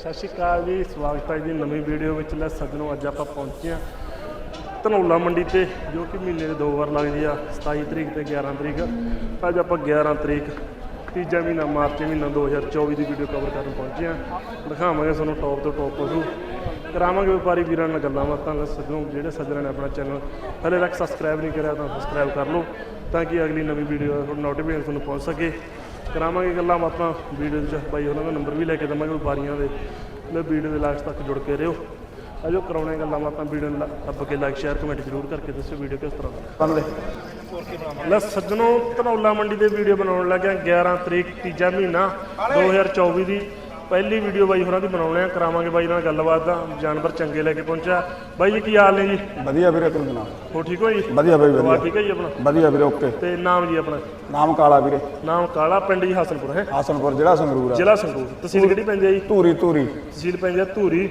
ਸਤਿ ਸ਼੍ਰੀ ਅਕਾਲ ਜੀ, ਸਵਾਗਤ ਹੈ ਜੀ ਨਵੀਂ ਵੀਡੀਓ ਵਿੱਚ। ਲੈ ਸੱਜਣੋ, ਅੱਜ ਆਪਾਂ ਪਹੁੰਚੇ ਹਾਂ ਧਨੌਲਾ ਮੰਡੀ ਤੇ, ਜੋ ਕਿ ਮਹੀਨੇ ਦੇ ਦੋ ਵਾਰ ਲੱਗਦੀ ਆ 27 ਤਰੀਕ ਤੇ 11 ਤਰੀਕ। ਅੱਜ ਆਪਾਂ 11 ਤਰੀਕ, ਤੀਜਾ ਮਹੀਨਾ ਮਾਰਚ ਮਹੀਨਾ 2024 ਦੀ ਵੀਡੀਓ ਕਵਰ ਕਰਨ ਪਹੁੰਚੇ ਹਾਂ। ਦਿਖਾਵਾਂਗੇ ਤੁਹਾਨੂੰ ਟੌਪ ਤੋਂ ਟੌਪ ਪਸ਼ੂ ਕਰਾਵਾਂਗੇ ਵਪਾਰੀ ਵੀਰਾਂ ਨਾਲ ਗੱਲਾਂ ਬਾਤਾਂ। ਲੈ ਸੱਜਣੋ, ਜਿਹੜੇ ਸੱਜਣਾਂ ਨੇ ਆਪਣਾ ਚੈਨਲ ਹਲੇ ਤੱਕ ਸਬਸਕ੍ਰਾਈਬ ਨਹੀਂ ਕਰਿਆ ਤਾਂ ਸਬਸਕ੍ਰਾਈਬ ਕਰ ਲਓ, ਤਾਂ ਕਿ ਅਗਲੀ ਨਵੀਂ ਵੀਡੀਓ ਦਾ ਨੋਟੀਫਿਕੇਸ਼ਨ ਤੁਹਾਨੂੰ ਪਹੁੰਚ ਸਕੇ। ਕਰਾਵਾਂਗੇ ਗੱਲਾਂ ਬਾਤਾਂ ਵੀਡੀਓ 'ਚ ਬਾਈ ਉਹਨਾਂ ਦਾ ਨੰਬਰ ਵੀ ਲੈ ਕੇ ਦਵਾਂਗੇ ਵਪਾਰੀਆਂ ਦੇ। ਲੈ ਵੀਡੀਓ ਦੇ ਲਾਸਟ ਤੱਕ ਜੁੜ ਕੇ ਰਹੋ। ਅਜੋ ਕਰਾਉਣੇ ਗੱਲਾਂ ਬਾਤਾਂ ਵੀਡੀਓ ਨੂੰ ਅੱਬ ਕੇ ਲਾਈਕ ਸ਼ੇਅਰ ਕਮੈਂਟ ਜ਼ਰੂਰ ਕਰਕੇ ਦੱਸਿਓ ਵੀਡੀਓ ਕਿਸ ਤਰ੍ਹਾਂ ਦਾ। ਲੈ ਲੈ ਸੱਜਣੋ ਧਨੌਲਾ ਮੰਡੀ ਦੇ ਵੀਡੀਓ ਬਣਾਉਣ ਲੱਗਿਆ 11 ਤਰੀਕ ਤੀਜਾ ਮਹੀਨਾ 2024 ਦੀ ਪਹਿਲੀ ਵੀਡੀਓ ਬਾਈ ਹੋਰਾਂ ਦੀ ਬਣਾਉਣੇ ਆ ਕਰਾਵਾਂਗੇ ਬਾਈ ਨਾਲ ਗੱਲਬਾਤ ਦਾ ਜਾਨਵਰ ਚੰਗੇ ਲੈ ਕੇ ਪਹੁੰਚਿਆ। ਬਾਈ ਜੀ ਕੀ ਹਾਲ ਨੇ ਜੀ? ਵਧੀਆ ਵੀਰੇ ਤੂੰ ਸੁਣਾ? ਹੋ ਠੀਕ ਹੋ ਜੀ? ਵਧੀਆ ਬਈ ਵਧੀਆ। ਠੀਕ ਹੈ ਜੀ ਆਪਣਾ? ਵਧੀਆ ਵੀਰੇ ਓਕੇ। ਤੇ ਨਾਮ ਜੀ ਆਪਣਾ? ਨਾਮ ਕਾਲਾ ਵੀਰੇ। ਨਾਮ ਕਾਲਾ ਪਿੰਡ ਜੀ ਹਸਨਪੁਰ ਹੈ? ਹਾਸਨਪੁਰ ਜ਼ਿਲ੍ਹਾ ਸੰਗਰੂਰ ਆ। ਜ਼ਿਲ੍ਹਾ ਸੰਗਰੂਰ। ਤਹਿਸੀਲ ਕਿਹੜੀ ਪੈਂਦੀ ਹੈ ਜੀ? ਧੂਰੀ ਧੂਰੀ। ਤਹਿਸੀਲ ਪੈਂਦੀ ਹੈ ਧੂਰੀ।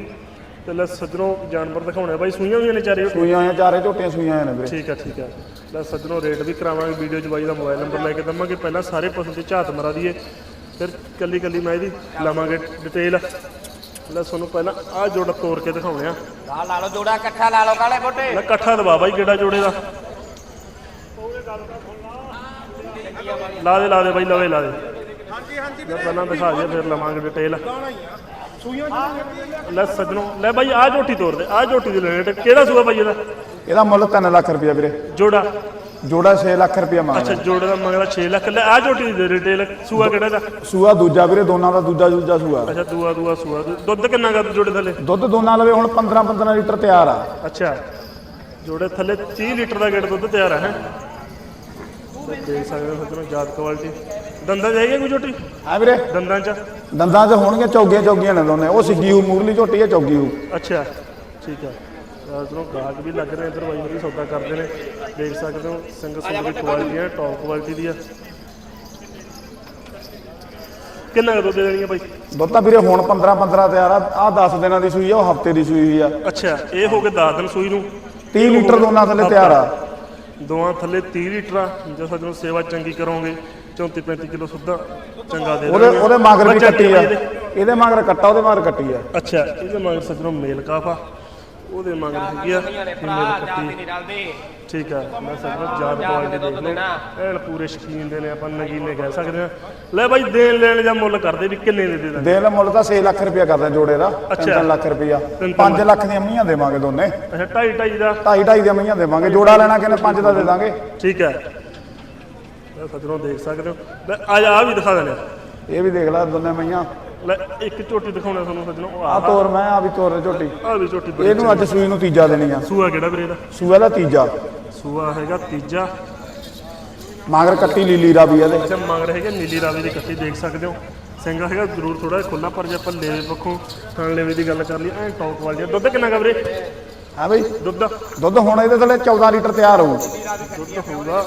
ਤੇ ਲੈ ਸੱਜਣੋ ਜਾਨਵਰ ਦਿਖਾਉਣੇ ਆ। ਬਾਈ ਸੂਈਆਂ ਵੀ ਨੇ ਚਾਰੇ? ਸੂਈਆਂ ਆਈਆਂ ਚਾਰੇ ਝੋਟੀਆਂ ਸੂਈਆਂ ਆਈਆਂ ਨੇ ਵੀਰੇ। ਠੀਕ ਆ ਠੀਕ ਆ। ਲੈ ਸੱਜਣੋ ਰੇਟ ਵੀ ਕਰਾਵਾਂਗੇ ਵੀਡੀਓ 'ਚ ਬਾਈ ਦਾ ਮੋਬਾਈਲ ਨੰਬਰ ਲੈ ਕੇ ਦਵਾਂਗੇ। ਪਹਿਲਾਂ ਸਾਰੇ ਪਸ਼ੂ ਤੇ ਝਾਤ ਮਰਾ ਦਈਏ। ਫਿਰ ਕੱਲੀ ਕੱਲੀ ਮੈਂ ਇਹਦੀ ਲਵਾਂਗੇ ਡਿਟੇਲ ਲੈ ਤੁਹਾਨੂੰ ਪਹਿਲਾਂ ਆਹ ਜੋੜਾ ਤੋੜ ਕੇ ਦਿਖਾਉਣੇ ਆ। ਲਾ ਲਾ ਲਓ ਜੋੜਾ ਇਕੱਠਾ ਲਾ ਲਓ ਕਾਲੇ ਮੋਟੇ। ਲੈ ਇਕੱਠਾ ਦਬਾ ਬਾਈ ਕਿਹੜਾ ਜੋੜੇ ਦਾ। ਲਾ ਦੇ ਲਾ ਦੇ ਬਾਈ ਲਵੇ ਲਾ ਦੇ। ਹਾਂਜੀ ਹਾਂਜੀ ਪਹਿਲਾਂ ਦਿਖਾ ਦਿਆ ਫਿਰ ਲਵਾਂਗੇ ਡਿਟੇਲ ਲੈ ਸੱਜਣੋ ਲੈ ਬਾਈ ਆਹ ਝੋਟੀ ਤੋੜ ਦੇ ਆਹ ਝੋਟੀ ਦੀ ਰੇਟ ਕਿਹੜਾ ਸੂਆ ਬਾਈ ਇਹਦਾ? ਇਹਦਾ ਮੁੱਲ 3 ਲੱਖ ਰੁਪਇਆ ਵੀਰੇ। ਜੋੜਾ। ਜੋੜਾ 6 ਲੱਖ ਰੁਪਇਆ ਅੱਛਾ ਮੰਗਦਾ ਜੋੜੇ ਦਾ ਮੰਗਦਾ 6 ਲੱਖ। ਲੈ ਆ ਝੋਟੀ ਦੀ ਰਿਟੇਲ ਸੂਆ ਕਿਹੜਾ ਦਾ? ਸੂਆ ਦੂਜਾ ਵੀਰੇ ਦੋਨਾਂ ਦਾ ਦੂਜਾ ਦੂਜਾ ਸੂਆ। ਅੱਛਾ ਦੂਆ ਦੂਆ ਸੂਆ। ਦੂ- ਦੁੱਧ ਕਿੰਨਾ ਗਾ ਜੋੜੇ ਥੱਲੇ? ਦੁੱਧ ਦੋਨਾਂ ਲਵੇ ਹੁਣ 15 15 ਲੀਟਰ ਤਿਆਰ ਆ। ਅੱਛਾ। ਜੋੜੇ ਥੱਲੇ 30 ਲੀਟਰ ਦਾ ਗੇੜ ਦੁੱਧ ਤਿਆਰ ਹੈ? ਦੇਖ ਸਕਦੇ ਹੋ ਸੱਜਣੋ ਜਾਤ ਕੁਆਲਿਟੀ ਦੰਦਾਂ 'ਚ ਹੈਗੀ ਕੋਈ ਝੋਟੀ? ਹੈ ਵੀਰੇ। ਦੰਦਾਂ 'ਚ? ਦੰਦਾਂ 'ਚ ਹੋਣਗੀਆਂ ਚੌਗੀਆਂ ਚੌਗੀਆਂ ਨੇ ਦੋਨੇ। ਉਹ ਸਿੱਗੀ ਹੂ ਮੂਰਲੀ ਝੋਟੀ ਹੈ ਚੌਗੀ ਹੂ। ਅੱਛਾ। ਠੀਕ ਹੈ ਸੱਜਣੋ ਗਾਹਕ ਵੀ ਲੱਗ ਰਹੇ ਇੱਧਰ ਬਾਈ ਹੋਰੀ ਸੌਦਾ ਕਰਦੇ ਨੇ। ਦੇਖ ਸਕਦੇ ਹੋ ਸਿੰਗਲ ਸਿੰਗਲ ਦੀ ਕੁਆਲਿਟੀ ਹੈ ਟੌਪ ਕੁਆਲਿਟੀ ਦੀ ਹੈ ਕਿੰਨਾ ਕੁ ਦੁੱਧ ਦੇ ਦੇਣੀ ਹੈ ਬਾਈ? ਦੁੱਧ ਤਾਂ ਵੀਰੇ ਹੁਣ 15 15 ਤਿਆਰ ਆ। ਆ 10 ਦਿਨਾਂ ਦੀ ਸੂਈ ਆ ਉਹ ਹਫ਼ਤੇ ਦੀ ਸੂਈ ਹੋਈ ਆ। ਅੱਛਾ ਇਹ ਹੋ ਗਏ 10 ਦਿਨ ਸੂਈ ਨੂੰ? 30 ਲੀਟਰ ਦੋਨਾਂ ਥੱਲੇ ਤਿਆਰ ਆ। ਦੋਵਾਂ ਥੱਲੇ 30 ਲੀਟਰ ਆ ਜੇ ਸਾਨੂੰ ਸੇਵਾ ਚੰਗੀ ਕਰੋਗੇ 34 35 ਕਿਲੋ ਸੁੱਧਾ ਚੰਗਾ ਦੇ ਉਹਦੇ। ਉਹਦੇ ਮਗਰ ਵੀ ਕੱਟੀ ਆ? ਇਹਦੇ ਮਗਰ ਕੱਟਾ ਉਹਦੇ ਮਗਰ ਕੱਟੀ ਆ। ਅੱਛਾ ਇਹਦੇ ਮਗਰ ਸੱਜਣੋਂ ਮੇਲ ਕਾਫਾ। ਉਹਦੇ ਮਗਰ ਹੈਗੀ ਆ ਨੇ ਮੇਲ ਭਰਾ ਜਾਤੀ ਕੱਟੀ। ਨਹੀਂ ਰਲਦੀ। ਠੀਕ ਆ ਮੈਂ ਸੱਜਣੋਂ ਜਾਤ ਕੁਆਲਿਟੀ ਦੇਖ ਲਓ। ਐਨ ਪੂਰੇ ਸ਼ਕੀਨ ਦੇ ਨੇ ਆਪਾਂ ਨਗੀਨੇ ਕਹਿ ਸਕਦੇ ਆ ਲੈ ਬਾਈ ਦੇਣ ਲੈਣ ਜਾਂ ਮੁੱਲ ਕਰਦੇ ਵੀ ਕਿੰਨੇ ਦੇ ਦੇ ਦਾਂਗੇ? ਦੇ ਲੈ ਮੁੱਲ ਤਾਂ 6 ਲੱਖ ਰੁਪਇਆ ਕਰਦਾ ਜੋੜੇ ਦਾ। ਅੱਛਾ। 3 ਲੱਖ ਰੁਪਇਆ। ਤਿੰਨ- 5 ਲੱਖ। ਦੀਆਂ ਮੀਆਂ ਦੇਵਾਂਗੇ ਦੋਨੇ। ਅੱਛਾ ਢਾਈ ਢਾਈ ਦਾ? 2.5 2.5 ਦੀਆਂ ਮੀਆਂ ਦੇਵਾਂਗੇ। ਜੋੜਾ ਲੈਣਾ ਕਿਨੇ 5 ਦਾ ਦੇ ਦਾਂਗੇ। ਠੀਕ ਹੈ। ਲੈ ਸੱਜਣੋਂ ਦੇਖ ਸਕਦੇ ਹੋ। ਲੈ ਆ ਜਾ ਆ ਵੀ ਦਿਖਾ ਦਿੰਦੇ ਆ। ਇਹ ਵੀ ਦੇਖ ਲੈ ਦੋਨੇ ਮੀਆਂ ਲੈ ਇੱਕ ਝੋਟੀ ਦਿਖਾਉਣਾ ਤੁਹਾਨੂੰ ਸੱਜਣੋਂ। ਉਹ ਆ ਆ ਤੋਰ ਮੈਂ ਆ ਵੀ ਤੋਰ ਝੋਟੀ। ਆ ਵੀ ਝੋਟੀ ਬੜੀ ਇਹਨੂੰ ਅੱਜ ਸੂਈ ਨੂੰ ਤੀਜਾ ਦੇਣੀ ਆ। ਸੂਆ ਕਿਹੜਾ ਵੀਰੇ ਦਾ ਸੂਆ ਦਾ ਤੀਜਾ। ਸੂਆ ਹੈਗਾ ਤੀਜਾ। ਮਗਰ ਕੱਟੀ ਲੀਲੀ ਰਾਵੀ ਇਹਦੇ। ਅੱਛਾ ਮੰਗ ਰਹੇ ਹੈਗੇ ਨੀਲੀ ਰਾਵੀ ਦੀ ਕੱਟੀ ਦੇਖ ਸਕਦੇ ਹੋ। ਸਿੰਘ ਹੈਗਾ ਜ਼ਰੂਰ ਥੋੜਾ ਖੁੱਲਾ ਪਰ ਜੇ ਆਪਾਂ ਲੈਵੇ ਪੱਖੋਂ ਖਾਣ ਲੈਵੇ ਦੀ ਗੱਲ ਕਰ ਲਈ ਐ ਟੌਪ ਕੁਆਲਿਟੀ ਦਾ। ਦੁੱਧ ਕਿੰਨਾ ਗਾ ਵੀਰੇ? ਹਾਂ ਬਈ। ਦੁੱਧ? ਦੁੱਧ ਹੁਣ ਇਹਦੇ ਥੱਲੇ 14 ਲੀਟਰ ਤਿਆਰ ਹੋਊ। ਦੁੱਧ ਹੋਊਗਾ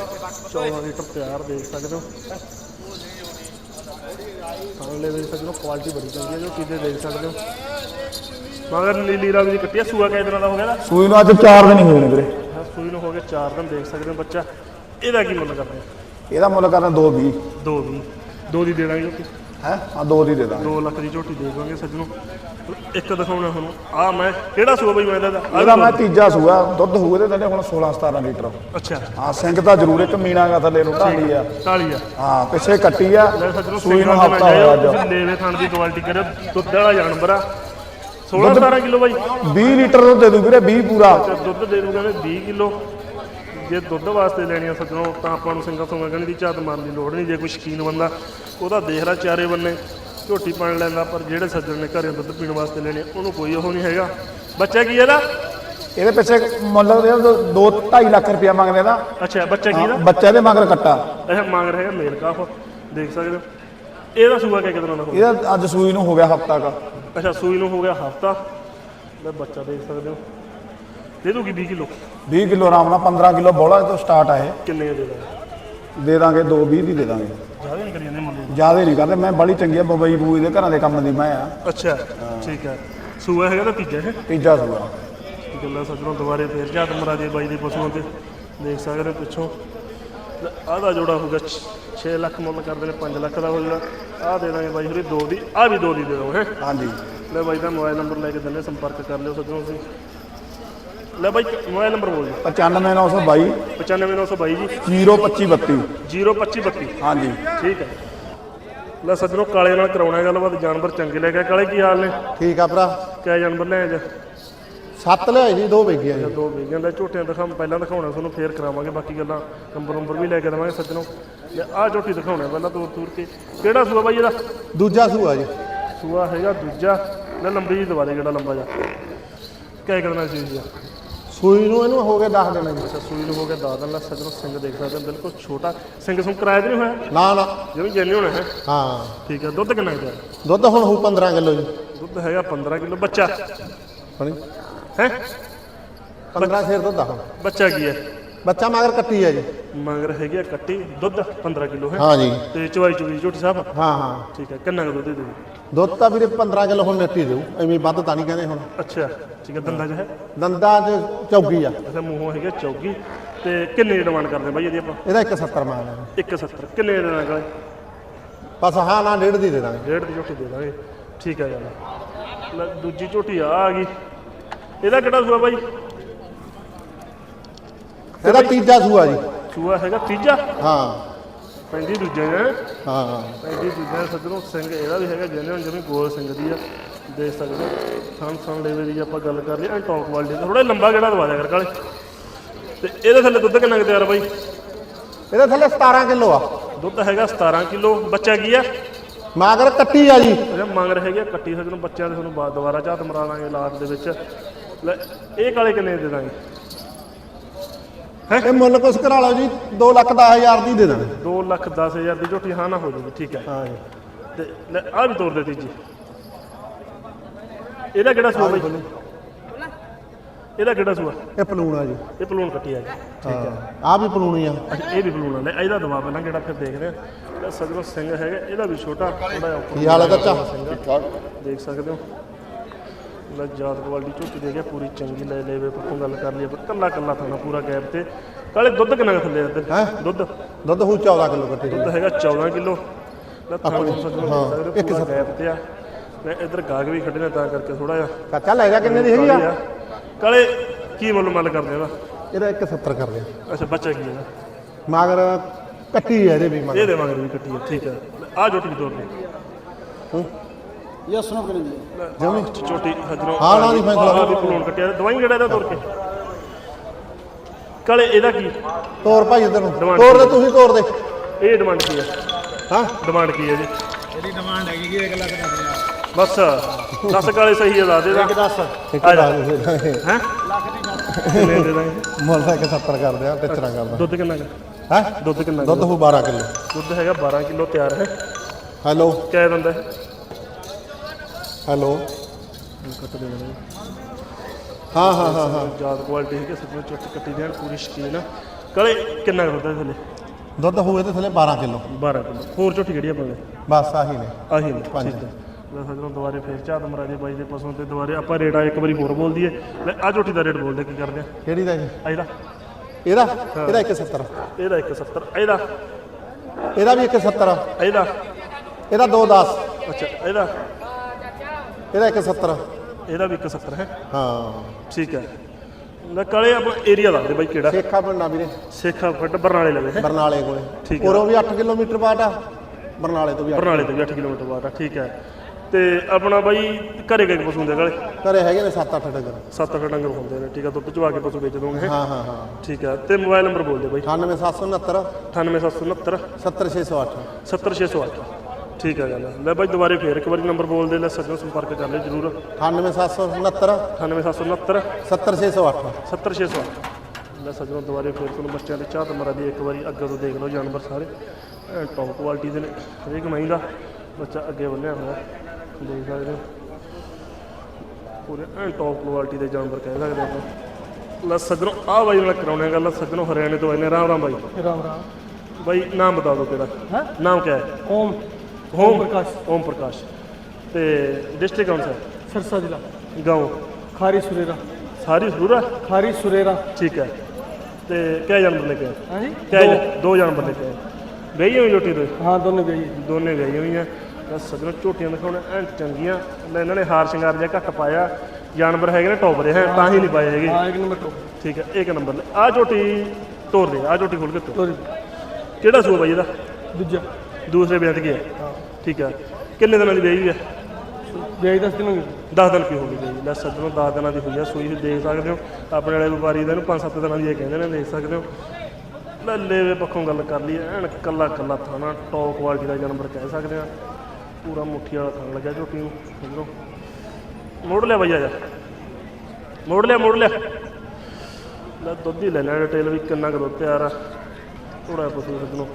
14 ਲੀਟਰ ਤਿਆਰ ਦੇਖ ਸਕਦੇ ਹੋ। ਖਾਣ ਲੈਵੇ ਸਕਦੇ ਹੋ ਕੁਆਲਿਟੀ ਬੜੀ ਚੰਗੀ ਹੈ ਜੋ ਚੀਜ਼ੇ ਦੇਖ ਸਕਦੇ ਹੋ। ਮਗਰ ਨੀਲੀ ਰਾਵੀ ਦੀ ਕੱਟੀ ਆ ਸੂਆ ਕਿੰਨੇ ਦਿਨਾਂ ਦਾ ਹੋ ਗਿਆ ਦਾ ਸੂਈ ਨੂੰ ਅੱਜ 4 ਦਿਨ ਹੀ ਹੋਏ ਨੇ ਵੀਰੇ। ਸੂਈ ਨੂੰ ਹੋ ਗਏ 4 ਦਿਨ ਦੇਖ ਸਕਦੇ ਹੋ ਬੱਚਾ। ਇਹਦਾ ਕੀ ਮੁੱਲ ਕਰਦੇ ਆ ਇਹਦਾ ਮੁੱਲ ਕਰਨਾ 220 ਦੋ ਵੀ ਦੋ ਦੀ ਦੇ ਦਾਂਗੇ ਝੋਟੀ ਹੈ? ਆ ਦੋ ਦੀ ਦੇ ਦਾਂਗੇ। 2 ਲੱਖ ਦੀ ਝੋਟੀ ਦੇ ਦਾਂਗੇ ਸੱਜਣੋ। ਇੱਕ ਦਿਖਾਉਣਾ ਤੁਹਾਨੂੰ ਆ ਮੈਂ ਕਿਹੜਾ ਸੂਆ ਬਈ ਮੈਂ ਇਹਦਾ? ਇਹਦਾ ਮੈਂ ਤੀਜਾ ਸੂਆ। ਦੁੱਧ ਹੋਊ ਇਹਦੇ ਥੱਲੇ ਹੁਣ 16 17 ਲੀਟਰ। ਅੱਛਾ। ਹਾਂ ਸਿੰਘ ਤਾਂ ਜ਼ਰੂਰ ਇੱਕ ਮੀਣਾਗਾ ਥੱਲੇ ਨੂੰ ਢਾਲੀ ਆ। ਤਾਲੀ ਆ। ਹਾਂ ਪਿੱਛੇ ਕੱਟੀ ਆ। ਸੂਈ ਨੂੰ ਸਿੰਘਾਂ ਹਫਤਾ ਹੋਇਆ ਅੱਜ। ਲੇਵੇ ਥਣ ਦੀ ਕੁਆਲਿਟੀ ਕਰਿਓ। ਦੁੱਧ ਵਾਲਾ ਜਾਨਵਰ ਆ। 16 17 ਕਿਲੋ ਬਾਈ। 20 ਲੀਟਰ ਦੁੱਧ ਦੇ ਦੂ ਵੀਰੇ 20 ਪੂਰਾ। ਦੁੱਧ ਦੇ ਦੂਗਾ ਨੇ 20 ਕਿਲੋ। ਜੇ ਦੁੱਧ ਵਾਸਤੇ ਲੈਣੀ ਆ ਸੱਜਣੋ ਤਾਂ ਆਪਾਂ ਨੂੰ ਸਿੰਗਲ ਸੁੰਗਾ ਗਣੀ ਦੀ ਝਾਤ ਮਾਰਨ ਦੀ ਲੋੜ ਨਹੀਂ। ਜੇ ਕੋਈ ਸ਼ਕੀਨ ਬੰਦਾ ਉਹਦਾ ਦੇਖ ਰਾ ਚਾਰੇ ਬੰਨੇ ਝੋਟੀ ਪਾਣ ਲੈਂਦਾ ਪਰ ਜਿਹੜੇ ਸੱਜਣ ਨੇ ਘਰੇ ਦੁੱਧ ਪੀਣ ਵਾਸਤੇ ਲੈਣੇ ਉਹਨੂੰ ਕੋਈ ਉਹ ਨਹੀਂ ਹੈਗਾ। ਬੱਚਾ ਕੀ ਇਹਦਾ? ਇਹਦੇ ਪਿੱਛੇ ਮੁੱਲ 2 2.5 ਲੱਖ ਰੁਪਇਆ ਮੰਗਦੇ ਇਹਦਾ। ਅੱਛਾ ਬੱਚਾ ਕੀ ਇਹਦਾ? ਬੱਚੇ ਦੇ ਮਗਰ ਕੱਟਾ। ਅੱਛਾ ਮੰਗ ਰਿਹਾ ਮੇਲ ਕਾਫ ਦੇਖ ਸਕਦੇ ਹੋ। ਇਹਦਾ ਸੂਆ ਕਿਹ ਕਿਦਾਂ ਦਾ ਹੋਊ ਇਹਦਾ ਅੱਜ ਸੂਈ ਨੂੰ ਹੋ ਗਿਆ ਹਫਤਾ ਕਾ। ਅੱਛਾ ਸੂਈ ਨੂੰ ਹੋ ਗਿਆ ਹਫਤਾ। ਲੈ ਬੱਚਾ ਦੇਖ ਸਕਦੇ ਹੋ। ਦੇ ਦੂਗੀ 20 ਕਿਲੋ? 20 ਕਿਲੋ ਆਰਾਮ ਨਾਲ 15 ਕਿਲੋ ਬੋਲਾ ਤੋਂ ਸਟਾਰਟ ਆ ਇਹ। ਕਿੰਨੇ ਦੇ ਦਾਂਗੇ? ਦੇ ਦਾਂਗੇ 2 20 ਦੀ ਦੇ ਦਾਂਗੇ। ਜ਼ਿਆਦਾ ਨਹੀਂ ਕਰੀ ਜਾਂਦੇ ਜਿਆਦੇ ਨਹੀਂ ਕਰਦੇ ਮੈਂ ਬੜੀ ਚੰਗੀ ਆ ਬੰਬਈ ਬੂਈ ਦੇ ਘਰਾਂ ਦੇ ਕੰਮ ਦੀ ਮੈਂ ਆ। ਅੱਛਾ ਠੀਕ ਹੈ। ਸੂਆ ਹੈਗਾ ਤਾਂ ਤੀਜਾ ਹੈ? ਤੀਜਾ ਸੂਆ। ਗੱਲਾਂ ਸੱਜਣੋਂ ਦੁਬਾਰੇ ਫੇਰ ਝਾਤ ਮਰਾ ਦੇ ਬਾਈ ਦੇ ਪਸ਼ੂਆਂ ਤੇ। ਦੇਖ ਸਕਦੇ ਹੋ ਪਿੱਛੋਂ। ਆਹ ਜੋੜਾ ਹੋਊਗਾ 6 ਲੱਖ ਮੁੱਲ ਕਰਦੇ ਨੇ 5 ਲੱਖ ਦਾ ਹੋ ਜਾਣਾ। ਆਹ ਦੇ ਦਾਂਗੇ ਬਾਈ ਹੋਰੀ ਦੋ ਦੀ ਆਹ ਵੀ ਦੋ ਦੀ ਦੇ ਦੋ ਹੈ? ਹਾਂਜੀ। ਲੈ ਬਾਈ ਦਾ ਮੋਬਾਈਲ ਨੰਬਰ ਲੈ ਕੇ ਦਿੰਦੇ ਸੰਪਰਕ ਕਰ ਲਿਓ ਸੱਜਣੋ ਤੁਸੀਂ। ਲੈ ਬਾਈ ਮੋਬਾਈਲ ਨੰਬਰ ਬੋਲ 95922 95922 ਜੀ। 02532 02532 ਹਾਂਜੀ। ਠੀਕ ਹੈ। ਲੈ ਸੱਜਣੋ ਕਾਲੇ ਨਾਲ ਕਰਾਉਣਾ ਗੱਲਬਾਤ ਜਾਨਵਰ ਚੰਗੇ ਲੈ ਕੇ ਕਾਲੇ ਕੀ ਹਾਲ ਨੇ? ਠੀਕ ਆ ਭਰਾ। ਕਿਆ ਜਾਨਵਰ ਲੈ ਜਾ ਸੱਤ ਲਿਆਏ ਜੀ ਦੋ ਵੇਗੀਆਂ ਜੀ। ਦੋ ਵੇਗਿਆਂ ਦਾ ਝੋਟਿਆਂ ਦਿਖਾ ਪਹਿਲਾਂ ਦਿਖਾਉਣਾ ਤੁਹਾਨੂੰ ਫੇਰ ਕਰਾਵਾਂਗੇ। ਬਾਕੀ ਗੱਲਾਂ ਨੰਬਰ ਨੰਬਰ ਵੀ ਲੈ ਕੇ ਦੇਵਾਂਗੇ ਸੱਜਣੋ। ਲੈ ਆਹ ਝੋਟੀ ਦਿਖਾਉਣਾ ਪਹਿਲਾਂ ਦੂਰ ਦੂਰ ਕੇ। ਕਿਹੜਾ ਸੂਆ ਬਾਈ ਇਹਦਾ? ਦੂਜਾ ਸੂਆ ਜੀ। ਸੂਆ ਹੈਗਾ ਦੂਜਾ। ਲੈ ਲੰਬੀ ਜੀ ਦਵਾ ਦੇ ਜਿਹੜਾ ਲੰਬਾ ਜਾ ਕਿਆ ਕਰਨਾ ਸੀ ਜੀ? ਸੂਈ ਨੂੰ ਇਹਨੂੰ ਹੋ ਗਏ 10 ਦਿਨ ਜੀ ਅੱਛਾ ਸੂਈ ਨੂੰ ਹੋ ਗਿਆ ਦਾਦਨ ਲੈ ਸੱਜਣੋ ਸਿੰਘ ਦੇਖ ਸਕਦੇ ਹੋ ਬਿਲਕੁਲ ਛੋਟਾ। ਸਿੰਘ ਸੁੰ ਕਰਾਇਆ ਤੇ ਨਹੀਂ ਹੋਇਆ? ਨਾ ਨਾ। ਜਿਵੇਂ ਜੈਨੀ ਹੋਣਾ ਹੈ? ਹਾਂ। ਠੀਕ ਹੈ ਦੁੱਧ ਕਿੰਨਾ ਹੈ ਦੁੱਧ ਹੁਣ ਹੋਊ 15 ਕਿਲੋ ਜੀ। ਦੁੱਧ ਹੈਗਾ 15 ਕਿਲੋ। ਬੱਚਾ? ਹਣੀ ਹੈ? 15 ਸਿਰ ਦੁੱਧ ਆ ਹੁਣ। ਬੱਚਾ ਕੀ ਹੈ? ਬੱਚਾ ਮਗਰ ਕੱਟੀ ਹੈ ਜੀ। ਮਗਰ ਹੈਗੀ ਆ ਕੱਟੀ ਦੁੱਧ 15 ਕਿਲੋ ਹੈ। ਹਾਂ ਜੀ। ਤੇ ਚਵਾਈ ਚੁਗੀ ਝੋਟੀ ਸਾਹਿਬ? ਹਾਂ ਹਾਂ। ਠੀਕ ਹੈ ਕਿੰਨਾ ਕੁ ਦੁੱਧ ਦੇ ਦੁੱਧ ਤਾਂ ਵੀਰੇ 15 ਕਿਲੋ ਹੁਣ ਨੱਟੀ ਦੇਊ ਐਵੇਂ ਵੱਧ ਤਾਂ ਨਹੀਂ ਕਹਿੰਦੇ ਹੁਣ। ਅੱਛਾ ਠੀਕ ਹੈ ਦੰਦਾਂ 'ਚ ਹੈ? ਦੰਦਾਂ 'ਚ ਚੌਗੀ ਆ। ਅੱਛਾ ਮੂੰਹੋਂ ਹੈਗਾ ਚੌਗੀ। ਤੇ ਕਿੰਨੇ ਦੀ ਡਿਮਾਂਡ ਕਰਦੇ ਬਾਈ ਇਹਦੀ ਆਪਾਂ? ਇਹਦਾ 170 ਮੰਗ ਲੈਣਾ 170 ਕਿੰਨੇ ਦੇ ਦੇਣਾ ਗਲੇ ਬਸ ਹਾਂ ਨਾ ਡੇਢ ਦੀ ਦੇ ਦਾਂਗੇ। ਡੇਢ ਦੀ ਝੋਟੀ ਦੇ ਦਾਂਗੇ। ਠੀਕ ਹੈ ਯਾਰ ਦੂਜੀ ਝੋਟੀ ਆ ਆ ਗਈ। ਇਹਦਾ ਕਿਹੜਾ ਸੂਆ ਬਾਈ? ਇਹਦਾ ਤੀਜਾ ਸੂਆ ਜੀ। ਸੂਆ ਹੈਗਾ ਤੀਜਾ? ਹਾਂ। ਪੈਂਦੀ ਦੂਜੇ ਹੈ ਹਾਂ। ਪੈਂਦੀ ਦੂਜੇ ਸੱਜਣੋਂ ਸਿੰਘ ਇਹਦਾ ਵੀ ਹੈਗਾ ਹੁਣ ਜਿਵੇਂ ਗੋਲ ਸਿੰਘ ਦੀ ਆ ਦੇਖ ਸਕਦੇ ਥਣ ਥਣ ਲੈਵੇ ਦੀ ਜੇ ਆਪਾਂ ਗੱਲ ਕਰ ਲਈ ਐ ਟੌਪ ਕੁਆਲਿਟੀ ਦਾ। ਥੋੜਾ ਲੰਬਾ ਕਿਹੜਾ ਦਵਾ ਦਿਆ ਕਰ ਕਾਲੇ। ਤੇ ਇਹਦੇ ਥੱਲੇ ਦੁੱਧ ਕਿੰਨਾ ਕੁ ਤਿਆਰ ਆ ਬਾਈ? ਇਹਦੇ ਥੱਲੇ 17 ਕਿਲੋ ਆ। ਦੁੱਧ ਹੈਗਾ 17 ਕਿਲੋ। ਬੱਚਾ ਕੀ ਆ? ਮਗਰ ਕੱਟੀ ਆ ਜੀ। ਇਹ ਮੰਗ ਰਹੇ ਹੈਗੇ ਕੱਟੀ। ਸੱਜਣੋਂ ਬੱਚਿਆਂ ਦੇ ਤੁਹਾਨੂੰ ਬਾਅਦ ਦੁਬਾਰਾ ਝਾਤ ਮਰਾ ਦਾਂਗੇ ਲਾਟ ਦੇ ਵਿੱਚ। ਲੈ ਇਹ ਕਾਲੇ ਕਿੰਨੇ ਦੇ ਦਾਂਗੇ? ਇਹ ਮੁੱਲ ਕੁਛ ਕਰਾ ਲਓ ਜੀ 2 ਲੱਖ 10 ਹਜ਼ਾਰ ਦੀ ਦੇ ਦਾਂਗੇ 2 ਲੱਖ 10 ਹਜ਼ਾਰ ਦੀ ਝੋਟੀ ਹਾਂ ਨਾ ਹੋ ਜੂਗੀ ਠੀਕ ਹੈ। ਹਾਂ ਜੀ। ਤੇ ਲੈ ਆ ਵੀ ਤੋੜ ਦੇ ਤੀਜੀ। ਇਹਦਾ ਕਿਹੜਾ ਸੂਆ ਬਾਈ? ਇਹਦਾ ਕਿਹੜਾ ਸੂਆ? ਇਹ ਪਲੂਣ ਜੀ। ਇਹ ਪਲੂਣ ਕੱਟੀ ਆ ਜੀ ਠੀਕ ਹੈ। ਆ ਵੀ ਪਲੂਣੀ ਆ। ਅੱਛਾ ਇਹ ਵੀ ਪਲੂਣ ਲੈ ਇਹਦਾ ਦਵਾ ਪਹਿਲਾਂ ਕਿਹੜਾ ਫਿਰ ਦੇਖਦੇ ਆ ਇਹਦਾ ਸਜਣੋ ਸਿੰਘ ਹੈਗਾ ਇਹਦਾ ਵੀ ਛੋਟਾ ਥੋੜਾ ਜਿਹਾ ਉੱਪਰ ਕੀ ਹਾਲ ਹੈ ਚਾਚਾ? ਦੇਖ ਸਕਦੇ ਹੋ। ਲੈ ਜਾਤ ਕੁਆਲਿਟੀ ਝੋਟੀ ਦੇ ਗਿਆ ਪੂਰੀ ਚੰਗੀ ਲੈ ਲੈਵੇ ਪੱਖੋਂ ਗੱਲ ਕਰ ਲਈ ਆਪਾਂ ਕੱਲਾ ਕੱਲਾ ਥਾਣਾ ਪੂਰਾ ਗੈਪ ਤੇ। ਕਾਲੇ ਦੁੱਧ ਕਿੰਨਾ ਕੁ ਥੱਲੇ ਇੱਧਰ? ਹੈਂ? ਦੁੱਧ? ਦੁੱਧ ਹੋਊ 14 ਕਿਲੋ ਕੱਟੀ ਦੁੱਧ ਹੈਗਾ 14 ਕਿਲੋ। ਲੈ ਥਾਣਾ ਆਪਣੀ- ਹਾਂ, ਸਕਦੇ ਇੱਕ ਹੋ ਪੂਰਾ ਸੱਤ। ਗੈਪ ਤੇ ਆ। ਮੈਂ ਇੱਧਰ ਗਾਗ ਵੀ ਖੜੇ ਨੇ ਤਾਂ ਕਰਕੇ ਥੋੜਾ ਜਿਹਾ ਚਾਚਾ ਲੈ ਜਾ ਕਿੰਨੇ ਦੀ ਹੈਗੀ ਆ? ਕਾਲੇ ਕੀ ਮੁੱਲ ਮੱਲ ਕਰਦੇ ਇਹਦਾ? ਇਹਦਾ 170 ਕਰਦੇ ਆ ਅੱਛਾ ਬੱਚਾ ਕੀ ਇਹਦਾ? ਮਗਰ ਕੱਟੀ ਹੈ ਇਹਦੇ ਵੀ ਮਗਰ। ਇਹ ਦੇਵਾਂਗੇ ਵੀ ਕੱਟੀ ਹੈ ਠੀਕ ਹੈ। ਆ ਝੋਟੀ ਵੀ ਤੋੜ ਦੇ? ਜਮੀ। ਛੋਟੀ ਹਜਰੋਂ ਹਾਂ, ਨਾ ਦੀ ਫੈਸਲਾ ਆਹ ਵੀ ਪਲੂਣ ਕੱਟਿਆ। ਦਵਾਈ ਕਿਹੜਾ ਇਹਦਾ ਤੋੜ ਕੇ? ਕਾਲੇ ਇਹਦਾ ਕੀ? ਤੋਰ ਭਾਈ ਇਧਰ ਨੂੰ। Demand ਤੋਰ ਦੇ ਤੁਸੀਂ ਤੋਰ ਦੇ। ਇਹ ਡਿਮਾਂਡ ਕੀ ਹੈ? ਹਾਂ? ਡਿਮਾਂਡ ਕੀ ਹੈ ਜੀ? ਇਹਦੀ ਡਿਮਾਂਡ ਹੈਗੀ ਕਿ 1 ਲੱਖ ਦਸ ਹਜ਼ਾਰ ਬਸ 10 ਕਾਲੇ ਸਹੀ ਹੈ ਦੱਸ ਦੇ ਦਾ ਦੱਸ। ਇੱਕ ਆ ਜਾ। ਦੱਸ ਦੇ। ਹੈ? ਕਿੰਨੇ ਦੇ ਦਾਂਗੇ ਮੁੱਲ ਤਾਂ 170 ਕਰਦੇ ਆ ਟਿਚਰਾ ਕਰਦਾ ਦੁੱਧ ਕਿੰਨਾ ਕੁ? ਹੈ? ਦੁੱਧ ਕਿੰਨਾ ਦੁੱਧ ਕੁ? ਹੋਊ 12 ਕਿਲੋ। ਦੁੱਧ ਹੈਗਾ 12 ਕਿਲੋ ਤਿਆਰ ਹੈ। ਹੈਲੋ। ਕਿਆ ਦਿੰਦਾ ਹੈ। ਹੈਲੋ। ਕੱਟ ਦੇ ਦੇਣਾ ਹਾਂ ਹਾਂ ਹਾਂ ਹਾਂ। ਜਾਤ ਕੁਆਲਿਟੀ ਹੈਗੀ ਸੱਚੀ ਚੁੱਟ ਕੱਟੀ ਦੇਣ ਪੂਰੀ ਸ਼ਕੀਨ ਆ। ਕਾਲੇ ਕਿੰਨਾ ਕੁ ਦੁੱਧ ਹੈ ਥੱਲੇ? ਦੁੱਧ ਹੋਊ ਇਹਦੇ ਥੱਲੇ 12 ਕਿਲੋ। 12 ਕਿਲੋ। ਹੋਰ ਝੋਟੀ ਕਿਹੜੀ ਆਪਾਂ ਨੇ ਬਸ ਆਹੀ ਨੇ। ਆਹੀ ਨੇ ਪੰਜ। ਹੈ ਲੈ ਸਜਣੋ ਦੁਬਾਰੇ ਫੇਰ ਝਾਤ ਮਰਾ ਦੇ ਬਾਈ ਦੇ ਪਸ਼ੂ ਤੇ ਦੁਬਾਰੇ ਆਪਾਂ ਰੇਟ ਆ ਇੱਕ ਵਾਰੀ ਹੋਰ ਬੋਲ ਦਈਏ ਲੈ ਆ ਝੋਟੀ ਦਾ ਰੇਟ ਬੋਲਦੇ ਕੀ ਕਰਦੇ ਆ? ਕਿਹੜੀ ਦਾ ਜੀ? ਇਹਦਾ। ਇਹਦਾ? ਇਹਦਾ 170 ਇਹਦਾ 170 ਇਹਦਾ। ਇਹਦਾ ਵੀ 170 ਇਹਦਾ। ਇਹਦਾ 210 ਅੱਛਾ ਇਹਦਾ। ਇਹਦਾ 170 ਇਹਦਾ ਵੀ 170 ਹੈ। ਹਾਂ। ਠੀਕ ਹੈ। ਲੈ ਕਾਲੇ ਆਪਣਾ ਏਰੀਆ ਦੱਸ ਦੇ ਬਾਈ ਕਿਹੜਾ। ਸੇਖਾ ਪਿੰਡਾ ਵੀਰੇ। ਸੇਖਾ ਫੱਟ ਬਰਨਾਲੇ ਲਵੇ ਹੈ। ਬਰਨਾਲੇ ਕੋਲੇ। ਠੀਕ ਹੈ। ਉਰੋਂ ਵੀ 8 ਕਿਲੋਮੀਟਰ ਬਾਟ ਆ। ਬਰਨਾਲੇ ਤੋਂ ਵੀ 8 ਬਰਨਾਲੇ ਤੋਂ ਵੀ 8 ਕਿਲੋਮੀਟਰ ਬਾਅਦ ਆ ਠੀਕ ਹੈ। ਤੇ ਆਪਣਾ ਬਾਈ ਘਰੇ ਗਏ ਪਸ਼ੂ ਹੁੰਦੇ ਕਾਲੇ? ਘਰੇ ਹੈਗੇ ਨੇ 7-8 ਡੰਗਰ। 7-8 ਡੰਗਰ ਹੁੰਦੇ ਨੇ ਠੀਕ ਹੈ। ਦੁੱਧ ਚਵਾ ਕੇ ਪਸ਼ੂ ਵੇਚ ਦੋਗੇ ਹਾਂ ਹਾਂ ਹਾਂ। ਠੀਕ ਹੈ। ਤੇ ਮੋਬਾਈਲ ਨੰਬਰ ਬੋਲ ਦੇ ਬਾਈ। 98769 98769 70608 70608 ਠੀਕ ਹੈ ਗੱਲ ਲੈ ਬਾਈ ਦੁਬਾਰੇ ਫੇਰ ਇੱਕ ਵਾਰੀ ਨੰਬਰ ਬੋਲ ਦੇ ਲੈ ਸੱਜਣੋਂ ਸੰਪਰਕ ਕਰ ਲਿਓ ਜਰੂਰ 98769 98769 70608 70608 ਲੈ ਸੱਜਣੋਂ ਦੁਬਾਰੇ ਫੇਰ ਤੁਹਾਨੂੰ ਬੱਚਿਆਂ ਦੇ ਚਾਹ ਮਰਾ ਦੀ ਇੱਕ ਵਾਰੀ ਅੱਗੇ ਤੋਂ ਦੇਖ ਲਓ ਜਾਨਵਰ ਸਾਰੇ ਟੌਪ ਕੁਆਲਿਟੀ ਦੇ ਨੇ ਹਰੇਕ ਮਹੀਂ ਦਾ ਬੱਚਾ ਅੱਗੇ ਬੰਨਿਆ ਹੋਇਆ ਦੇਖ ਸਕਦੇ ਹੋ ਪੂਰੇ ਐਂ ਟੌਪ ਕੁਆਲਿਟੀ ਦੇ ਜਾਨਵਰ ਕਹਿ ਸਕਦੇ ਆਪਾਂ ਲੈ ਸੱਜਣੋਂ ਆਹ ਬਾਈ ਨਾਲ ਕਰਾਉਣੇ ਗੱਲ ਸੱਜਣੋਂ ਹਰਿਆਣੇ ਤੋਂ ਆਏ ਨੇ ਰਾਮ ਰਾਮ ਬਾਈ राम राम ਬਾਈ ਨਾਮ ਬਤਾ ਦਿਓ ਕਿਹੜਾ हाँ ਨਾਮ ਕਿਆ ਹੈ ओम ਓਮ ਪ੍ਰਕਾਸ਼। ਓਮ ਪ੍ਰਕਾਸ਼। ਤੇ ਡਿਸਟ੍ਰਿਕਟ ਕੌਣ ਸਰਸਾ ਜ਼ਿਲ੍ਹਾ। گاؤں ਖਾਰੀ ਸੁਰੇਰਾ। ਸਾਰੀ ਸੂਰਾ ਖਾਰੀ ਸੁਰੇਰਾ। ਠੀਕ ਹੈ। ਤੇ ਕਿਆ ਜਾਨਵਰ ਲੈ ਕੇ ਆਏ? ਹਾਂਜੀ ਦੋ। ਜਾਨਵਰ ਲੈ ਕੇ ਬਈ ਹੋਈ ਰੋਟੀ ਤੋਂ? ਹਾਂ ਦੋਨੇ ਗਈ ਦੋਨੇ ਗਈ ਹੋਈਆਂ। ਤਾਂ ਸਗਰ ਝੋਟੀਆਂ ਦਿਖਾਉਣ ਐਂ ਚੰਗੀਆਂ। ਲੈ ਇਹਨਾਂ ਨੇ ਹਾਰ ਸ਼ਿੰਗਾਰ ਜਿਹਾ ਘੱਟ ਪਾਇਆ। ਜਾਨਵਰ ਹੈਗੇ ਨੇ ਟੋਪ ਰਹੇ ਹੈ ਤਾਂ ਹੀ ਨਹੀਂ ਪਾਏ ਹੈਗੇ। ਹਾਂ ਇੱਕ ਨੰਬਰ ਤੋਂ ਠੀਕ ਹੈ ਇੱਕ ਨੰਬਰ ਲੈ। ਆ ਝੋਟੀ ਤੋਰ ਦੇ ਆ ਝੋਟੀ ਖੋਲ ਕੇ ਤੋਰ। ਤੋਰੀ ਕਿਹੜਾ ਸੂਆ ਇਹਦਾ? ਦੂਜਾ। ਦੂਸਰੇ ਬੈਠ ਗਿਆ ਠੀਕ ਹੈ ਕਿੰਨੇ ਦਿਨਾਂ ਦੀ ਵਿਆਹੀ ਹੈ ਵਿਆਹੀ ਦੱਸ ਦਿਨ ਹੋ ਗਏ ਦਿਨ ਕੀ ਹੋ ਗਈ ਜੀ ਲੈ ਸੱਜਣੋ 10 ਦਿਨਾਂ ਦੀ ਹੋਈ ਆ ਸੂਈ ਦੇਖ ਸਕਦੇ ਹੋ। ਆਪਣੇ ਵਾਲੇ ਵਪਾਰੀ ਦਾ ਇਹਨੂੰ 5-7 ਦਿਨਾਂ ਦੀ ਇਹ ਕਹਿੰਦੇ ਨੇ ਦੇਖ ਸਕਦੇ ਹੋ। ਲੱਲੇ ਵੇ ਪੱਖੋਂ ਗੱਲ ਕਰ ਲਈ ਐਨ ਕੱਲਾ ਕੱਲਾ ਥਾਣਾ ਟੌਪ ਕੁਆਲਿਟੀ ਦਾ ਜਾਨਵਰ ਕਹਿ ਸਕਦੇ ਆ। ਪੂਰਾ ਮੁੱਠੀ ਵਾਲਾ ਖਾਣ ਲੱਗਿਆ ਝੋਟੀ ਨੂੰ ਸਮਝੋ। ਮੋੜ ਲਿਆ ਬਈਆ ਜਾ। ਮੋੜ ਲਿਆ ਮੋੜ ਲਿਆ। ਲੈ ਦੁੱਧ ਹੀ ਲੈ ਲੈ ਡਿਟੇਲ ਵੀ ਕਿੰਨਾ ਕੁ ਦੁੱਧ ਤਿਆਰ ਆ। ਥੋੜਾ ਪਸ਼ੂ ਸੱਜਣੋ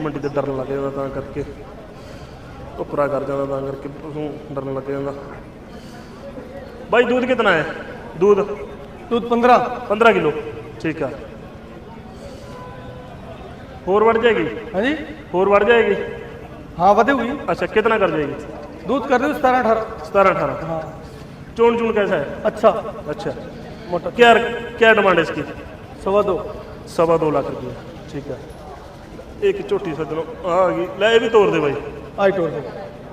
ਮੰਡੀ ਤੇ ਡਰਨ ਲੱਗ ਜਾਂਦਾ ਤਾਂ ਕਰਕੇ। ਉੱਪਰਾ ਕਰ ਜਾਂਦਾ ਤਾਂ ਕਰਕੇ ਪਸ਼ੂ ਡਰਨ ਲੱਗ ਜਾਂਦਾ भाई दूध कितना है दूध दूध पंद्रह पंद्रह किलो ठीक है और बढ़ जाएगी हाँ जी और बढ़ जाएगी हाँ बढ़ेगी अच्छा कितना कर जाएगी दूध कर दो सतारह अठारह सतारह अठारह हाँ चून चून कैसा है अच्छा अच्छा मोटा क्या क्या डिमांड है इसकी सवा दो सवा दो लाख रुपये ठीक है एक छोटी सज्जनों आ गई ले ये भी तोड़ दे भाई आई टोर दो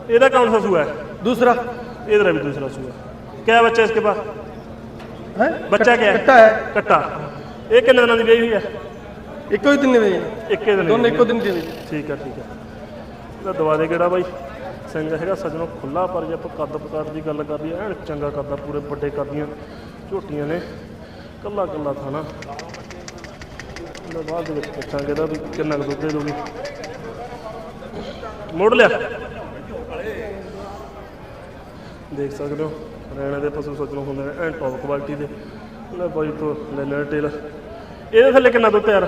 ਇਹਦਾ कौन सा सुआ है दूसरा इधर भी दूसरा सुआ क्या बच्चा है इसके पास है बच्चा क्या है कट्टा है कट्टा ये कितने दिनों की ब्याही हुई है एक ही दिन में ਇੱਕ ਹੀ ਦਿਨ दोनों ਦੀ एक दिन दे ਠੀਕ ਹੈ ਠੀਕ ਹੈ ਇਹਦਾ ਦਵਾ ਦੇ ਕਿਹੜਾ ਬਾਈ ਸਿੰਘ ਹੈਗਾ ਸੱਜਣੋਂ ਖੁੱਲਾ ਪਰ ਜੇ ਆਪਾਂ ਕੱਦ ਪਕਾਟ ਦੀ ਗੱਲ ਕਰ ਲਈਏ ਐਨ ਚੰਗਾ ਕੱਦ ਆ ਪੂਰੇ ਵੱਡੇ ਕੱਦੀਆਂ ਝੋਟੀਆਂ ਨੇ ਕੱਲਾ ਕੱਲਾ ਥਾਣਾ ਉਹਦੇ ਬਾਅਦ ਦੇ ਵਿੱਚ ਪੁੱਛਾਂਗੇ ਇਹਦਾ ਵੀ ਕਿੰਨਾ ਕੁ ਦੁੱਧ ਦੇ ਦੋਗੀ ਮੋੜ ਲਿਆ। ਦੇਖ ਸਕਦੇ ਹੋ ਹਰਿਆਣਾ ਦੇ ਪਸ਼ੂ ਸੱਜਣੋਂ ਹੁੰਦੇ ਨੇ ਐਂ ਟੌਪ ਕੁਆਲਿਟੀ ਦੇ। ਲੈ ਬਾਈ ਤੋਂ ਲੈ ਲੈ ਟੇਲ ਇਹਦੇ ਥੱਲੇ ਕਿੰਨਾ ਦੁੱਧ ਤਿਆਰ?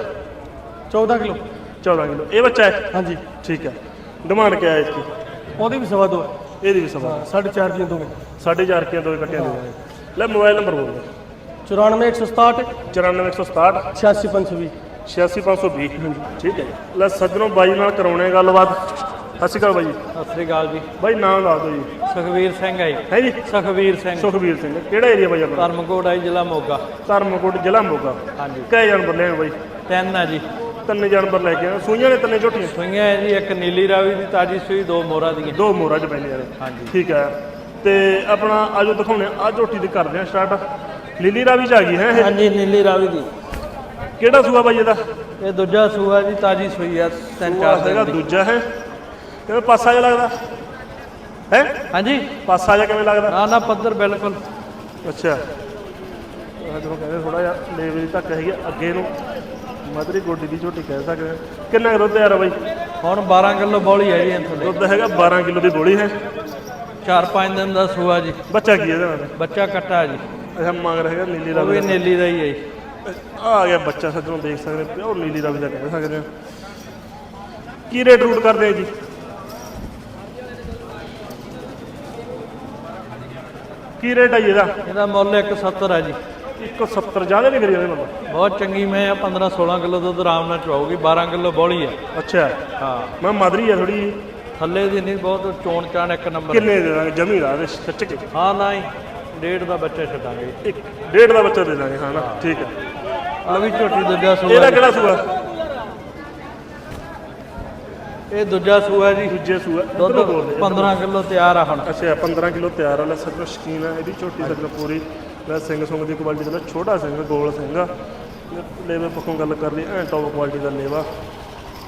14 ਕਿਲੋ। 14 ਕਿਲੋ। ਇਹ ਬੱਚਾ ਹੈ? ਹਾਂਜੀ। ਠੀਕ ਹੈ। ਡਿਮਾਂਡ ਕਿਆ ਹੈ ਇਸ ਦੀ ਉਹਦੀ ਵੀ ਸਵਾ ਦੋ ਹੈ। ਇਹਦੀ ਵੀ ਸਵਾ 4.5 ਦੀਆਂ ਦੋਵੇਂ। 4.5 ਦੀਆਂ ਦੋਵੇਂ ਕੱਟੀਆਂ ਦੋਵੇਂ ਲੈ ਮੋਬਾਈਲ ਨੰਬਰ ਬੋਲ 94167 94167 86520 86520 ਠੀਕ ਹੈ। ਲੈ ਸੱਜਣੋਂ ਬਾਈ ਨਾਲ ਕਰਾਉਣੇ ਗੱਲਬਾਤ। ਸਤਿ ਸ਼੍ਰੀ ਅਕਾਲ ਬਾਈ ਜੀ। ਸਤਿ ਸ੍ਰੀ ਅਕਾਲ ਜੀ। ਬਾਈ ਨਾਮ ਦੱਸ ਦਿਓ ਜੀ। ਸੁਖਵੀਰ ਸਿੰਘ ਹੈ ਜੀ। ਹੈ ਜੀ? ਸੁਖਵੀਰ ਸਿੰਘ। ਸੁਖਬੀਰ ਸਿੰਘ। ਕਿਹੜਾ ਏਰੀਆ ਬਾਈ ਆਪਣਾ? ਧਰਮਕੋਟ ਹੈ ਜ਼ਿਲ੍ਹਾ ਮੋਗਾ। ਧਰਮਕੋਟ ਜ਼ਿਲ੍ਹਾ ਮੋਗਾ। ਹਾਂਜੀ। ਕਈ ਜਾਨਵਰ ਲੈਣ ਬਾਈ? ਤਿੰਨ ਹੈ ਜੀ। ਤਿੰਨ ਜਾਨਵਰ ਲੈ ਕੇ ਆਏ ਸੂਈਆਂ ਨੇ ਤਿੰਨੇ ਝੋਟੀਆਂ? ਸੂਈਆਂ ਹੈ ਜੀ ਇੱਕ ਨੀਲੀ ਰਾਵੀ ਦੀ ਤਾਜੀ ਸੂਈ ਦੋ ਮੋਰਾ ਦੀਆਂ। ਦੋ ਮੋਰਾਂ ਚ ਪੈਂਦੀਆਂ ਨੇ। ਹਾਂਜੀ। ਠੀਕ ਹੈ। ਤੇ ਆਪਣਾ ਆਜੋ ਦਿਖਾਉਣੇ ਆ ਝੋਟੀ ਦੀ ਕਰਦੇ ਆ ਸਟਾਰਟ ਲੀਲੀ ਰਾਵੀ ਚ ਆ ਗਈ ਹੈ ਇਹ? ਹਾਂਜੀ ਨੀਲੀ ਰਾਵੀ ਦੀ। ਕਿਹੜਾ ਸੂਆ ਬਾਈ ਇਹਦਾ? ਇਹ ਦੂਜਾ ਸੂਆ ਜੀ ਤਾਜੀ ਸੂਈ ਆ ਤਿੰਨ ਚਾਰ ਹੈਗਾ ਦਿਨ ਦੀ। ਦੂਜਾ ਹੈ। ਕਿਵੇਂ ਪਾਸਾ ਜਿਹਾ ਲੱਗਦਾ? ਹੈ? ਹਾਂਜੀ। ਪਾਸਾ ਜਿਹਾ ਕਿਵੇਂ ਲੱਗਦਾ? ਨਾ ਨਾ ਪੱਧਰ ਬਿਲਕੁਲ। ਅੱਛਾ। ਆਹ ਜਦੋਂ ਕਹਿੰਦੇ ਥੋੜਾ ਜਿਹਾ ਲੇਵਲ ਦੀ ਧੱਕ ਹੈਗੀ ਆ, ਅੱਗੇ ਨੂੰ। ਮਦਰੀ ਗੋਡੀ ਦੀ ਝੋਟੀ ਕਹਿ ਸਕਦੇ ਹਾਂ ਕਿੰਨਾ ਕੁ ਦੁੱਧ ਯਾਰ ਬਾਈ? ਹੁਣ 12 ਕਿਲੋ ਬੋਲੀ ਹੈ ਜੀ ਇਹ ਥੱਲੇ ਦੁੱਧ ਹੈਗਾ 12 ਕਿਲੋ ਦੀ ਬੋਲੀ ਹੈ। 4-5 ਦਿਨ ਦਾ ਸੂਆ ਜੀ। ਬੱਚਾ ਕੀ ਇਹਦੇ ਨਾਲ? ਬੱਚਾ ਕੱਟਾ ਜੀ। ਅੱਛਾ ਮਗਰ ਹੈਗਾ ਨੀਲੀ ਉਹ ਵੀ ਨੀਲੀ ਦਾ ਹੀ ਹੈ ਜੀ। ਆ ਆ ਗਿਆ ਬੱਚਾ ਸੱਜਣੋਂ ਦੇਖ ਸਕਦੇ ਪਿਓਰ ਨੀਲੀ ਰਾਵੀ ਦਾ ਕਹਿ ਸਕਦੇ ਹਾਂ। ਕੀ ਰੇਟ ਰੂਟ ਕਰਦੇ ਆ ਜੀ? ਕੀ ਰੇਟ ਆ ਜੀ ਇਹਦਾ? ਇਹਦਾ ਮੁੱਲ 170 ਹੈ ਜੀ। 170 ਜ਼ਿਆਦਾ ਨਹੀਂ ਕਰੀ ਇਹਦੇ ਨਾਲ ਬਹੁਤ ਚੰਗੀ ਮੈਂ ਆ 15-16 ਕਿਲੋ ਦੁੱਧ ਆਰਾਮ ਨਾਲ ਚਵਾਉਗੀ 12 ਕਿਲੋ ਬੋਲੀ ਹੈ ਅੱਛਾ। ਹਾਂ। ਮੈਂ ਮਾਦਰੀ ਆ ਥੋੜੀ ਥੱਲੇ ਦੀ ਨਹੀਂ ਬਹੁਤ ਚੋਣ ਚਾਣ ਇੱਕ ਨੰਬਰ ਕਿੰਨੇ ਦੇ ਦਾਂਗੇ? ਜਮੀ ਦਾ ਦੇ ਸੱਚ ਕੇ। ਹਾਂ ਨਾ ਹੀ। ਡੇਢ ਦਾ ਬੱਚਾ ਛੱਡਾਂਗੇ। ਇੱਕ ਡੇਢ ਦਾ ਬੱਚਾ ਦੇ ਦਾਂਗੇ ਹਾਂ ਨਾ। ਠੀਕ ਹੈ ਆ ਵੀ ਝੋਟੀ ਦੂਜਾ ਸੂਆ ਇਹਦਾ। ਕਿਹੜਾ ਸੂਆ? ਇਹ ਦੂਜਾ ਸੂਆ ਜੀ ਦੂਜੇ ਸੂਆ ਦੁੱਧ ਇੱਧਰੋਂ ਬੋਲ ਦੇ 15 ਕਿਲੋ ਤਿਆਰ ਆ ਹੁਣ। ਅੱਛਾ 15 ਕਿਲੋ ਤਿਆਰ ਵਾਲਾ ਸੱਜਣ ਸ਼ਕੀਨ ਹੈ ਇਹਦੀ ਝੋਟੀ ਸੱਜਣ ਪੂਰੀ। ਲੈ ਸਿੰਘ ਸੁੰਗ ਦੀ ਕੁਆਲਿਟੀ ਦਾ ਛੋਟਾ ਸਿੰਘ ਗੋਲ ਸਿੰਘ ਆ। ਲੇਵੇ ਪੱਖੋਂ ਗੱਲ ਕਰ ਲਈ ਐ ਟੌਪ ਕੁਆਲਿਟੀ ਦਾ ਲੇਵਾ।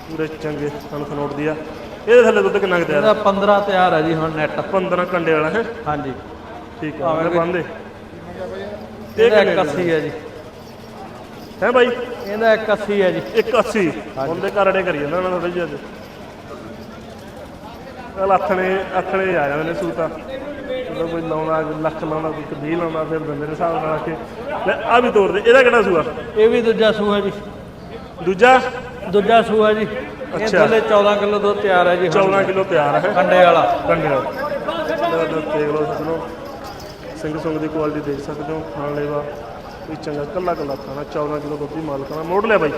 ਪੂਰੇ ਚੰਗੇ ਸਨ ਖਨੋਟ ਦੀ ਆ। ਇਹਦੇ ਥੱਲੇ ਦੁੱਧ ਕਿੰਨਾ ਕੁ ਤਿਆਰ ਇਹਦਾ 15 ਤਿਆਰ ਆ ਜੀ ਹੁਣ ਨੈਟ 15 ਕੰਡੇ ਵਾਲਾ ਹੈ? ਹਾਂਜੀ। ਠੀਕ ਆ ਮੈਂ ਬੰਦੇ ਇਹਦਾ 81 ਹੈ ਜੀ। ਹੈ ਬਾਈ? ਇਹਦਾ 81 ਹੈ ਜੀ। 180 ਉਹਦੇ ਘਰੜੇ ਕਰੀ ਜਾਂਦਾ ਉਹਨਾਂ ਥੋੜੀ ਜਿਹੀ ਕੱਲ ਆਥਣੇ ਆਥਣੇ ਆ ਜਾਂਦੇ ਨੇ ਸੂਤਾ ਜਦੋਂ ਕੋਈ ਲਾਉਣਾ ਲੱਖ ਲਾਉਣਾ ਕੋਈ ਕਦੀ ਲਾਉਣਾ ਫਿਰ ਬੰਦੇ ਦੇ ਹਿਸਾਬ ਨਾਲ ਆ ਕੇ ਲੈ ਆ ਵੀ ਤੋੜ ਦੇ। ਇਹਦਾ ਕਿਹੜਾ ਸੂਆ? ਇਹ ਵੀ ਦੂਜਾ ਸੂਆ ਜੀ। ਦੂਜਾ? ਦੂਜਾ ਸੂਆ ਜੀ। ਇਹ ਅੱਛਾ। ਥੱਲੇ 14 ਕਿਲੋ ਦੁੱਧ ਤਿਆਰ ਹੈ ਜੀ ਹੁਣ 14 ਕਿਲੋ ਤਿਆਰ ਹੈ। ਕੰਡੇ ਵਾਲਾ। ਕੰਡੇ ਵਾਲਾ। ਲੈ ਲਓ, ਦੇਖ ਲਓ। ਸਜਣੋ ਸਿੰਘ ਸੁੰਗ ਦੀ ਕੁਆਲਿਟੀ ਦੇਖ ਸਕਦੇ ਹੋ ਖਾਣ ਲੈਵਾ ਵੀ। ਚੰਗਾ ਕੱਲਾ ਕੱਲਾ ਖਾਣਾ 14 ਕਿਲੋ ਦੁੱਧ ਦੀ ਮਾਲਕਾਨਾ ਮੋੜ ਲਿਆ ਬਾਈ।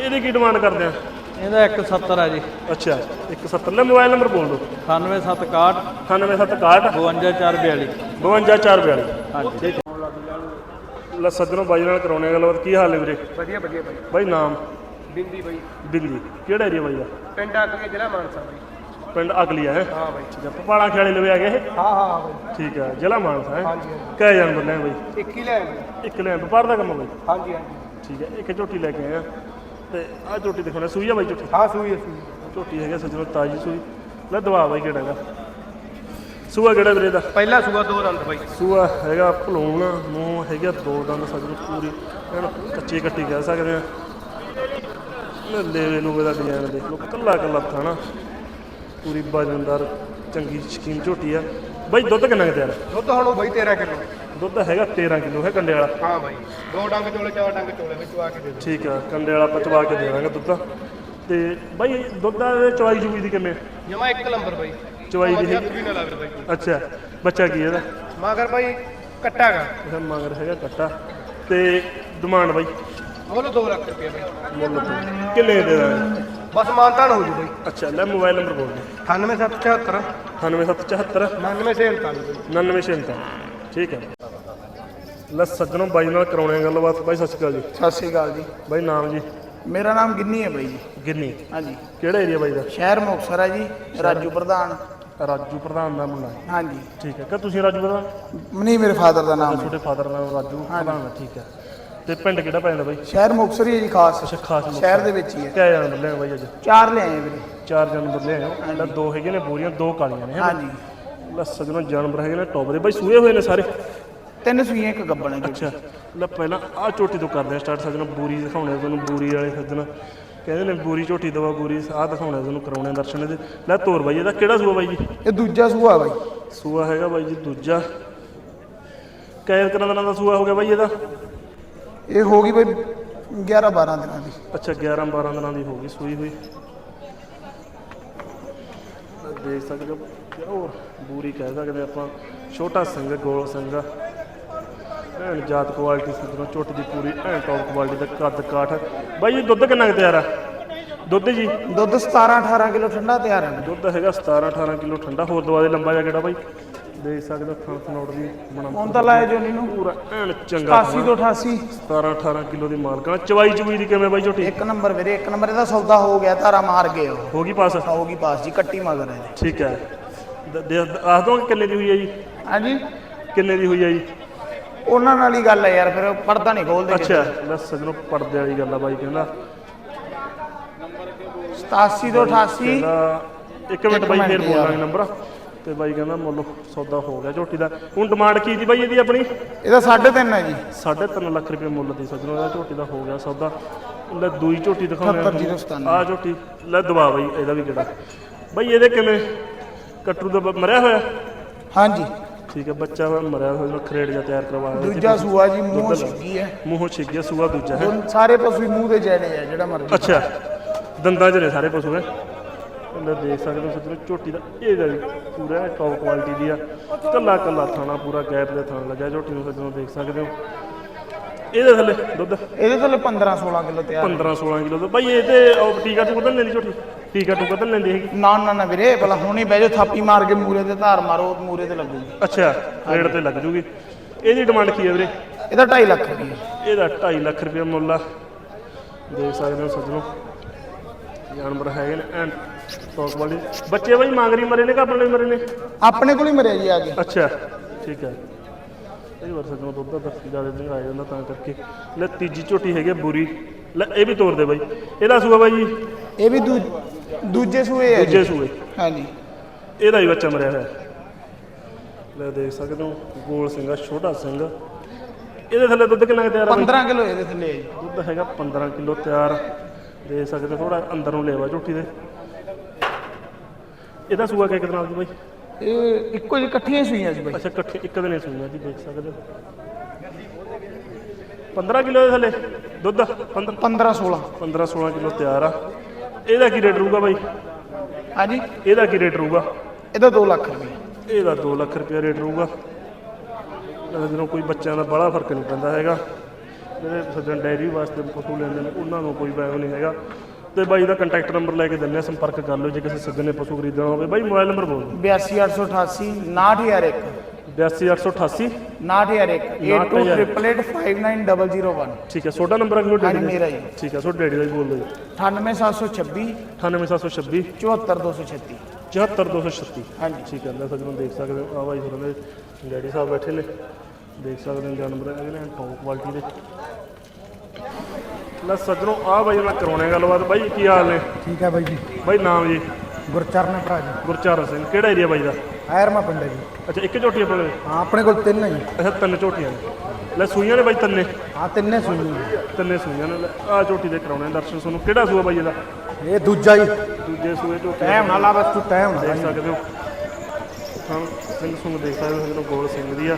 ਇਹਦੀ ਕੀ ਡਿਮਾਂਡ ਕਰਦੇ ਆ? ਇਹਦਾ 170 ਆ ਜੀ। ਅੱਛਾ 170 ਲੈ ਮੋਬਾਈਲ ਨੰਬਰ ਬੋਲ ਦਿਓ। 9761 9761 52442 52442 ਹਾਂਜੀ। ਸੱਜਣੋ ਬਾਈ ਨਾਲ ਕਰਾਉਣੇ ਗੱਲਬਾਤ। ਕੀ ਹਾਲ ਹੈ ਵੀਰੇ? ਵਧੀਆ ਵਧੀਆ ਬਾਈ। ਬਾਈ ਨਾਮ? ਬਿੰਦੀ ਬਾਈ। ਬਿੰਦੀ। ਕਿਹੜਾ ਏਰੀਆ ਬਾਈ ਦਾ? ਪਿੰਡ ਅਗਲੀ ਜ਼ਿਲ੍ਹਾ ਮਾਨਸਾ ਬਾਈ। ਪਿੰਡ ਅਗਲੀ ਹੈ? ਹਾਂ ਬਾਈ। ਠੀਕ ਹੈ ਖਿਆਲੇ ਲਵੇ ਆ ਗਏ ਹਾਂ ਹਾਂ ਬਾਈ। ਠੀਕ ਹੈ ਜ਼ਿਲ੍ਹਾ ਮਾਨਸਾ ਹੈ? ਹਾਂਜੀ ਕਹੇ ਜਾਨ ਬੰਦੇ ਬਾਈ। ਇੱਕ ਹੀ ਲੈ ਇੱਕ ਲੈ ਵਪਾਰ ਦਾ ਕੰਮ ਬਾਈ? ਹਾਂਜੀ ਹਾਂਜੀ। ਠੀਕ ਹੈ ਇੱਕ ਝੋਟੀ ਲੈ ਕੇ ਆਇਆ ਤੇ ਆਹ ਝੋਟੀ ਦਿਖਾਉਣਾ ਸੂਈ ਆ ਬਾਈ ਝੋਟੀ? ਹਾਂ ਸੂਈ ਹੈ ਸੂਈ ਝੋਟੀ ਹੈਗਾ ਸੱਜਣੋ ਤਾਜੀ ਸੂਈ। ਲੈ ਦਵਾ ਬਾਈ ਕਿਹੜਾ ਹੈਗਾ? ਸੂਆ ਕਿਹੜਾ ਵੀਰੇ ਦਾ? ਪਹਿਲਾ ਸੂਆ ਦੋ ਦੰਦ ਬਾਈ। ਸੂਆ ਹੈਗਾ ਭਲੂਣ ਮੂੰਹ ਹੈਗਾ ਦੋ ਦੰਦ ਸੱਜਣੋ ਪੂਰੀ। ਐਨ ਕੱਚੀ ਕੱਟੀ ਕਹਿ ਸਕਦੇ ਆ। ਲੈਵੇ ਲੂਵੇ ਦਾ ਡਿਜ਼ਾਈਨ ਦੇਖ ਲਓ ਕੱਲਾ ਕੱਲਾ ਥਾਣਾ ਪੂਰੀ ਵਜਨਦਾਰ ਚੰਗੀ ਸ਼ਕੀਨ ਝੋਟੀ ਆ। ਬਾਈ ਦੁੱਧ ਕਿੰਨਾ ਕੁ ਤਿਆਰ? ਦੁੱਧ ਹੁਣ ਉਹ ਬਾਈ 13 ਕਿਲੋ। ਦੁੱਧ ਹੈਗਾ 13 ਕਿਲੋ ਹੈ ਕੰਡੇ ਵਾਲਾ? ਹਾਂ ਬਾਈ। ਦੋ ਡੰਗ ਚੋਲੇ ਚਾਰ ਡੰਗ ਚੋਲੇ ਵਿੱਚ ਆ ਕੇ ਦੇ ਦੇ ਠੀਕ ਆ ਕੰਡੇ ਵਾਲਾ ਪਚਵਾ ਕੇ ਦੇ ਦਾਂਗੇ ਦੁੱਧ। ਤੇ ਬਾਈ ਦੁੱਧ ਦਾ ਚਵਾਈ ਚੂਈ ਦੀ ਕਿਵੇਂ? ਜਮਾ ਇੱਕ ਨੰਬਰ ਬਾਈ। ਚਵਾਈ ਦੀ ਹੱਥ ਹੈਗੀ ਵੀ ਨਾ ਲੱਗ ਬਾਈ। ਅੱਛਾ ਬੱਚਾ ਕੀ ਇਹਦਾ? ਮਗਰ ਬਾਈ ਕੱਟਾਗਾ ਇਹਦਾ ਮਗਰ ਹੈਗਾ ਕੱਟਾ। ਤੇ ਡਿਮਾਂਡ ਬਾਈ? ਮੁੱਲ 2 ਲੱਖ ਰੁਪਏ ਬਾਈ। ਮੁੱਲ ਕਿੰਨੇ ਦੇ ਦਾਂਗੇ? ਬਸ ਮਾਨਤਾਨ ਹੋ ਜੂ ਬਾਈ। ਅੱਛਾ ਲੈ ਮੋਬਾਈਲ ਨੰਬਰ ਬੋਲ ਦੇ। 9774 9774 9947 9946 ਠੀਕ ਹੈ ਲੈ ਸੱਜਣੋਂ ਬਾਈ ਨਾਲ ਕਰਾਉਣੇ ਆ ਗੱਲਬਾਤ। ਬਾਈ ਸਤਿ ਸ਼੍ਰੀ ਅਕਾਲ ਜੀ। ਸਤਿ ਸ੍ਰੀ ਅਕਾਲ ਜੀ। ਬਾਈ ਨਾਮ ਜੀ? ਮੇਰਾ ਨਾਮ ਗਿੰਨੀ ਹੈ ਬਾਈ ਜੀ। ਗਿੰਨੀ। ਹਾਂਜੀ। ਕਿਹੜਾ ਏਰੀਆ ਬਾਈ ਦਾ? ਸ਼ਹਿਰ ਮੁਕਤਸਰ ਹੈ ਜੀ ਰਾਜੂ ਪ੍ਰਧਾਨ। ਰਾਜੂ ਪ੍ਰਧਾਨ ਦਾ ਮੁੰਡਾ। ਹੈ। ਹਾਂਜੀ। ਠੀਕ ਹੈ। ਕਿ ਤੁਸੀਂ ਰਾਜੂ ਪ੍ਰਧਾਨ? ਨਹੀਂ ਮੇਰੇ ਫਾਦਰ ਦਾ ਨਾਮ ਹੈ। ਤੁਹਾਡੇ ਫਾਦਰ ਦਾ ਨਾਮ ਰਾਜੂ ਪ੍ਰਧਾਨ ਹੈ ਠੀਕ ਹੈ। ਤੇ ਪਿੰਡ ਕਿਹੜਾ ਪੈਂਦਾ ਬਾਈ? ਸ਼ਹਿਰ ਮੁਕਤਸਰ ਹੀ ਹੈ ਜੀ ਖਾਸ। ਅੱਛਾ ਖਾਸ ਮੁਕਤਸਰ। ਸ਼ਹਿਰ ਦੇ ਵਿੱਚ ਹੀ ਹੈ। ਕਿਆ ਜਾਨਵਰ ਲਿਆ ਬਾਈ ਅੱਜ? ਚਾਰ ਲਿਆਏ ਵੀਰੇ। ਚਾਰ ਜਾਨਵਰ ਲਿਆਏ ਹੋ। ਲੈ ਦੋ ਹੈਗੇ ਨੇ ਬੋਰੀਆਂ ਦੋ ਕਾਲੀਆਂ ਨੇ ਹੈਨਾ? ਹਾਂਜੀ। ਲੈ ਸੱਜਣੋਂ ਜਾਨਵਰ ਹੈਗੇ ਨੇ ਟੌਪ ਦੇ। ਬਾਈ ਸੂਏ ਹੋਏ ਨੇ ਸਾਰੇ? ਤਿੰਨ ਸੂਈਆਂ ਇੱਕ ਗੱਬਣ ਹੈ ਅੱਛਾ ਲੈ ਪਹਿਲਾਂ ਆਹ ਝੋਟੀ ਤੋਂ ਕਰਦੇ ਆ ਸਟਾਰਟ ਸੱਜਣੋਂ ਬੂਰੀ ਦਿਖਾਉਣੇ ਆ ਤੁਹਾਨੂੰ ਬੂਰੀ ਵਾਲੇ ਸੱਜਣ। ਕਹਿੰਦੇ ਨੇ ਬੂਰੀ ਝੋਟੀ ਦਵਾ ਬੂਰੀ ਆਹ ਦਿਖਾਉਣੇ ਆ ਤੁਹਾਨੂੰ ਕਰਾਉਣੇ ਆ ਦਰਸ਼ਨ ਇਹਦੇ। ਲੈ ਤੋਰ ਬਾਈ ਇਹਦਾ ਕਿਹੜਾ ਸੂਆ ਬਾਈ ਜੀ? ਇਹ ਦੂਜਾ ਸੂਆ ਬਾਈ। ਸੂਆ ਹੈਗਾ ਬਾਈ ਜੀ ਦੂਜਾ। ਤਰ੍ਹਾਂ ਦਿਨਾਂ ਦਾ ਸੂਆ ਹੋ ਗਿਆ ਬਾਈ ਇਹਦਾ? ਇਹ ਹੋ ਗਈ ਬਾਈ 11 12 ਦਿਨਾਂ ਦੀ। ਅੱਛਾ 11 12 ਦਿਨਾਂ ਦੀ ਹੋ ਗਈ ਸੂਈ ਹੋਈ। ਦੇਖ ਸਕਦੇ ਹੋ ਬੂਰੀ ਕਹਿ ਸਕਦੇ ਆਪਾਂ ਛੋਟਾ ਸਿੰਘ ਗੋਲ ਸਿੰਘ ਐਨ ਜਾਤ ਕੁਆਲਿਟੀ ਸਿੱਧਰੋਂ ਝੋਟੀ ਦੀ ਪੂਰੀ ਐਨ ਟੌਪ ਕੁਆਲਿਟੀ ਦਾ ਕੱਦ ਕਾਠ। ਬਾਈ ਜੀ ਦੁੱਧ ਕਿੰਨਾ ਕੁ ਤਿਆਰ ਆ? ਦੁੱਧ ਜੀ? ਦੁੱਧ 17 18 ਕਿਲੋ ਠੰਡਾ ਤਿਆਰ ਹੈ ਦੁੱਧ ਹੈਗਾ 17 18 ਕਿਲੋ ਠੰਡਾ। ਹੋਰ ਦਵਾ ਦੇ ਲੰਬਾ ਜਿਹਾ ਕਿਹੜਾ ਬਾਈ? ਦੇਖ ਸਕਦੇ ਥਣ ਥਨੋੜ ਦੀ ਬਣਾ ਹੁਣ ਤਾਂ ਲਾਇਆ ਜੋ ਨੀ। ਪੂਰਾ ਐਨ ਚੰਗਾ 87 ਤੋਂ 88 17 18 ਕਿਲੋ ਦੀ ਮਾਲਕਾਂ ਚਵਾਈ ਚੁਈ ਦੀ ਕਿਵੇਂ ਬਾਈ ਝੋਟੀ? ਇੱਕ ਨੰਬਰ ਵੀਰੇ ਇੱਕ ਨੰਬਰ ਇਹਦਾ ਸੌਦਾ ਹੋ ਗਿਆ ਧਾਰਾ ਮਾਰ ਗਏ ਉਹ। ਹੋ ਗਈ ਪਾਸ? ਹੋ ਗਈ ਪਾਸ ਜੀ ਕੱਟੀ ਮਗਰ ਹੈ। ਠੀਕ ਹੈ। ਦੱਸ ਦੋ ਕਿੰਨੇ ਦੀ ਹੋਈ ਹੈ ਜੀ? ਹਾਂਜੀ? ਕਿੰਨੇ ਦੀ ਹੋਈ ਹੈ ਜੀ? ਉਹਨਾਂ ਨਾਲ ਹੀ ਗੱਲ ਹੈ ਯਾਰ ਫਿਰ ਪਰਦਾ ਨਹੀਂ ਖੋਲਦੇ ਅੱਛਾ। ਲੈ ਸਜਣੋ ਪਰਦੇ ਵਾਲੀ ਗੱਲ ਆ ਬਾਈ ਕਹਿੰਦਾ 87 ਤੋਂ 88 ਕਹਿੰਦਾ ਇੱਕ ਮਿੰਟ ਬਾਈ ਫੇਰ। ਬੋਲਾਂਗੇ ਨੰਬਰ ਤੇ ਬਾਈ ਕਹਿੰਦਾ ਮੁੱਲ ਸੌਦਾ ਹੋ ਗਿਆ ਝੋਟੀ ਦਾ। ਹੁਣ ਡਿਮਾਂਡ ਕੀ ਦੀ ਬਾਈ ਇਹਦੀ ਆਪਣੀ? ਇਹਦਾ 3.5 ਹੈ ਜੀ। 3.5 ਲੱਖ ਰੁਪਏ ਮੁੱਲ ਦੀ ਸਜਣੋ ਦਾ ਝੋਟੀ ਦਾ ਹੋ ਗਿਆ ਸੌਦਾ। ਲੈ ਦੂਈ ਝੋਟੀ ਦਿਖਾਉਂਦੇ 78 ਆ ਝੋਟੀ ਲੈ ਦਵਾ ਬਾਈ ਇਹਦਾ ਵੀ ਕਿਹੜਾ। ਬਾਈ ਇਹਦੇ ਕਿਵੇਂ? ਕੱਟੂ ਦਾ ਮਰਿਆ ਹੋਇਆ? ਹਾਂਜੀ। ਠੀਕ ਹੈ ਬੱਚਾ ਹੋਇਆ ਮਰਿਆ ਹੋਇਆ ਖਰੇੜ ਜਿਹਾ ਤਿਆਰ ਕਰਵਾਇਆ। ਦੂਜਾ ਸੂਆ ਜੀ ਮੂੰਹ ਲਾ- ਛਿੱਗੀ ਹੈ। ਮੂੰਹੋਂ ਛਿੱਗ ਗਿਆ ਸੂਆ ਦੂਜਾ ਹੈ। ਹੁਣ ਸਾਰੇ ਪਸ਼ੂ ਹੀ ਮੂੰਹ ਦੇ ਜੈਨੇ ਆ ਜਿਹੜਾ ਮਰਜ਼ੀ ਅੱਛਾ ਦੰਦਾਂ 'ਚ ਨੇ ਸਾਰੇ ਪਸ਼ੂ ਹੈ? ਅੰਦਰ ਦੇਖ ਸਕਦੇ ਹੋ ਸੱਜਣੋ ਝੋਟੀ ਦਾ ਇਹ ਦਾ ਪੂਰਾ ਟੌਪ ਕੁਆਲਿਟੀ ਦੀ ਆ। ਕੱਲਾ ਕੱਲਾ ਥਾਣਾ ਪੂਰਾ ਗੈਪ ਦੇ ਥਾਣਾ ਲੱਗਾ ਝੋਟੀ ਨੂੰ ਸੱਜਣੋ ਦੇਖ ਸਕਦੇ ਹੋ। ਇਹਦੇ ਥੱਲੇ ਦੁੱਧ? ਇਹਦੇ ਥੱਲੇ 15 16 ਕਿਲੋ ਤਿਆਰ 15 16 ਕਿਲੋ ਦਾ ਬਾਈ ਇਹ ਤੇ ਉਹ ਟੀਕਾ ਟੂ ਕਦਨ ਲੈਂਦੀ ਝੋਟੀ? ਟੀਕਾ ਟੂ ਕਦਨ ਲੈਂਦੀ ਹੈਗੀ? ਨਾ ਨਾ ਨਾ ਵੀਰੇ ਭਲਾ ਹੁਣੀ ਬਹਿ ਜਾਓ ਥਾਪੀ ਮਾਰ ਕੇ ਮੂਰੇ ਤੇ ਧਾਰ ਮਾਰੋ ਮੂਰੇ ਤੇ ਲੱਗੂਗੀ ਅੱਛਾ ਰੇਟ ਤੇ ਲੱਗ ਜੂਗੀ। ਇਹਦੀ ਡਿਮਾਂਡ ਕੀ ਹੈ ਵੀਰੇ? ਇਹਦਾ 2.5 ਲੱਖ ਰੁਪਏ ਇਹਦਾ 2.5 ਲੱਖ ਰੁਪਏ ਮੁੱਲ ਆ। ਦੇਖ ਸਕਦੇ ਹੋ ਸੱਜਣੋ ਜਾਨਵਰ ਹੈਗੇ ਨੇ ਐਂਡ ਟੌਪ ਵਾਲੀ। ਬੱਚੇ ਬਾਈ ਮੰਗਰੀ ਮਰੇ ਨੇ ਕਿ ਆਪਣੇ ਮਰੇ ਨੇ? ਆਪਣੇ ਕੋਲ ਹੀ ਮਰਿਆ ਜੀ ਆ ਕੇ। ਅੱਛਾ ਠੀਕ ਹੈ। ਇਹ ਵਾਰ ਸੱਜਣੋ ਦੁੱਧ ਦਾ ਜ਼ਿਆਦਾ ਦਿਨ ਆ ਜਾਂਦਾ ਤਾਂ ਕਰਕੇ। ਲੈ ਤੀਜੀ ਝੋਟੀ ਹੈਗੀ ਬੁਰੀ। ਲੈ ਇਹ ਵੀ ਤੋੜ ਦੇ ਬਾਈ। ਇਹਦਾ ਸੂਆ ਬਾਈ ਜੀ? ਇਹ ਵੀ ਦੂ- ਦੂਜੇ ਸੂਏ ਹੈ ਦੂਜੇ ਸੂਏ। ਹਾਂਜੀ। ਇਹਦਾ ਹੀ ਬੱਚਾ ਮਰਿਆ ਹੋਇਆ। ਲੈ ਦੇਖ ਸਕਦੇ ਹੋ ਗੋਲ ਸਿੰਘਾ ਛੋਟਾ ਸਿੰਘ। ਇਹਦੇ ਥੱਲੇ ਦੁੱਧ ਕਿੰਨਾ ਤਿਆਰ ਬਾਈ? 15 ਕਿਲੋ ਇਹਦੇ ਥੱਲੇ ਹੈ ਦੁੱਧ ਹੈਗਾ 15 ਕਿਲੋ ਤਿਆਰ। ਦੇ ਸਕਦੇ ਥੋੜਾ ਅੰਦਰ ਨੂੰ ਲੈਵਾ ਝੋਟੀ ਦੇ। ਇਹਦਾ ਸੂਆ ਕਿਹ ਕਿਤਨਾ ਜੀ ਬਾਈ? ਇਹ ਇੱਕੋ ਜਿਹੀ ਇਕੱਠੀਆਂ ਸੂਈਆਂ ਸੀ ਬਾਈ। ਅੱਛਾ ਇਕੱਠੇ ਇੱਕ ਦਿਨੇ ਸੂਈਆਂ ਜੀ ਦੇਖ ਸਕਦੇ ਹੋ। 15 ਕਿਲੋ ਦੇ ਥੱਲੇ। ਦੁੱਧ 15 15 16 15 16 ਕਿਲੋ ਤਿਆਰ ਆ। ਇਹਦਾ ਕੀ ਰੇਟ ਰਹੂਗਾ ਬਾਈ? ਹਾਂਜੀ। ਇਹਦਾ ਕੀ ਰੇਟ ਰਹੂਗਾ? ਇਹਦਾ 2 ਲੱਖ ਰੁਪਏ। ਇਹਦਾ 2 ਲੱਖ ਰੁਪਏ ਰੇਟ ਰਹੂਗਾ। ਜਦੋਂ ਕੋਈ ਬੱਚਿਆਂ ਦਾ ਬੜਾ ਫ਼ਰਕ ਨਹੀਂ ਪੈਂਦਾ ਹੈਗਾ ਜਿਹੜੇ ਸੱਜਣ ਡੈਰੀ ਵਾਸਤੇ ਪਸ਼ੂ ਲੈਂਦੇ ਨੇ ਉਹਨਾਂ ਨੂੰ ਕੋਈ ਵੈਮ ਨਹੀਂ ਹੈਗਾ। ਤੇ ਬਾਈ ਦਾ ਕੰਟੈਕਟ ਨੰਬਰ ਲੈ ਕੇ ਦਿੰਦੇ ਆ ਸੰਪਰਕ ਕਰ ਲਓ ਜੇ ਕਿਸੇ ਸੱਜਣ ਨੇ ਪਸ਼ੂ ਖਰੀਦਣਾ ਹੋਵੇ। ਬਾਈ ਮੋਬਾਈਲ ਨੰਬਰ ਬੋਲ ਦਿਓ। 82888 69001 82888 981 981. 82885901 ਠੀਕ ਹੈ ਤੁਹਾਡਾ ਨੰਬਰ ਹੈ ਕੋਈ ਹਾਂਜੀ, ਡੈਡੀ ਦਾ? ਮੇਰਾ ਜੀ। ਠੀਕ ਹੈ ਤੁਹਾਡੇ ਡੈਡੀ ਦਾ ਵੀ ਬੋਲ ਦਿਓ ਜੀ 98726 98726 74236 74236 ਹਾਂਜੀ ਠੀਕ ਹੈ ਲੈ ਸੱਜਣੋਂ ਦੇਖ ਸਕਦੇ ਹੋ ਆ ਬਾਈ ਹੋਰਾਂ ਦੇ ਡੈਡੀ ਸਾਹਿਬ ਬੈਠੇ ਨੇ ਦੇਖ ਸਕਦੇ ਹੋ ਜਾਨਵਰ ਹੈਗੇ ਨੇ ਟੌਪ ਕੁਆਲਿਟੀ ਦੇ ਲੈ ਸੱਜਣੋਂ ਆ ਬਾਈ ਨਾਲ ਕਰਾਉਣੇ ਗੱਲਬਾਤ ਬਾਈ ਕੀ ਹਾਲ ਨੇ ਠੀਕ ਹੈ ਬਾਈ ਜੀ ਬਾਈ ਨਾਮ ਜੀ ਗੁਰਚਰਨ ਭਰਾ ਜੀ ਗੁਰਚਰਨ ਸਿੰਘ ਕਿਹੜਾ ਏਰੀਆ ਬਾਈ ਦਾ ਐਰਮਾ ਪਿੰਡ ਹੈ ਜੀ। ਅੱਛਾ ਇੱਕ ਝੋਟੀ ਆਪਣੇ ਕੋਲ? ਹਾਂ ਆਪਣੇ ਕੋਲ ਤਿੰਨ ਹੈ ਜੀ। ਅੱਛਾ ਤਿੰਨ ਝੋਟੀਆਂ ਨੇ। ਲੈ ਸੂਈਆਂ ਨੇ ਬਾਈ ਤਿੰਨੇ? ਹਾਂ ਤਿੰਨੇ ਸੂਈ ਜੀ ਤਿੰਨੇ ਸੂਈਆਂ ਨੇ। ਆ ਝੋਟੀ ਦੇ ਕਰਾਉਣੇ ਆ ਦਰਸ਼ਨ ਤੁਹਾਨੂੰ। ਕਿਹੜਾ ਸੂਆ ਬਾਈ ਇਹਦਾ? ਇਹ ਦੂਜਾ ਜੀ। ਦੂਜੇ ਸੂਏ ਝੋਟੀ ਟਾਈਮ ਨਾਲ ਲਾ ਬਸ ਤੂੰ ਟਾਈਮ ਨਾਲ ਦੇਖ ਸਕਦੇ ਹੋ। ਹਾਂ ਸਿੰਘ ਸੁਣ ਦੇਖ ਸਕਦੇ ਹੋ ਜਦੋਂ ਗੋਲ ਸਿੰਘ ਦੀ ਆ।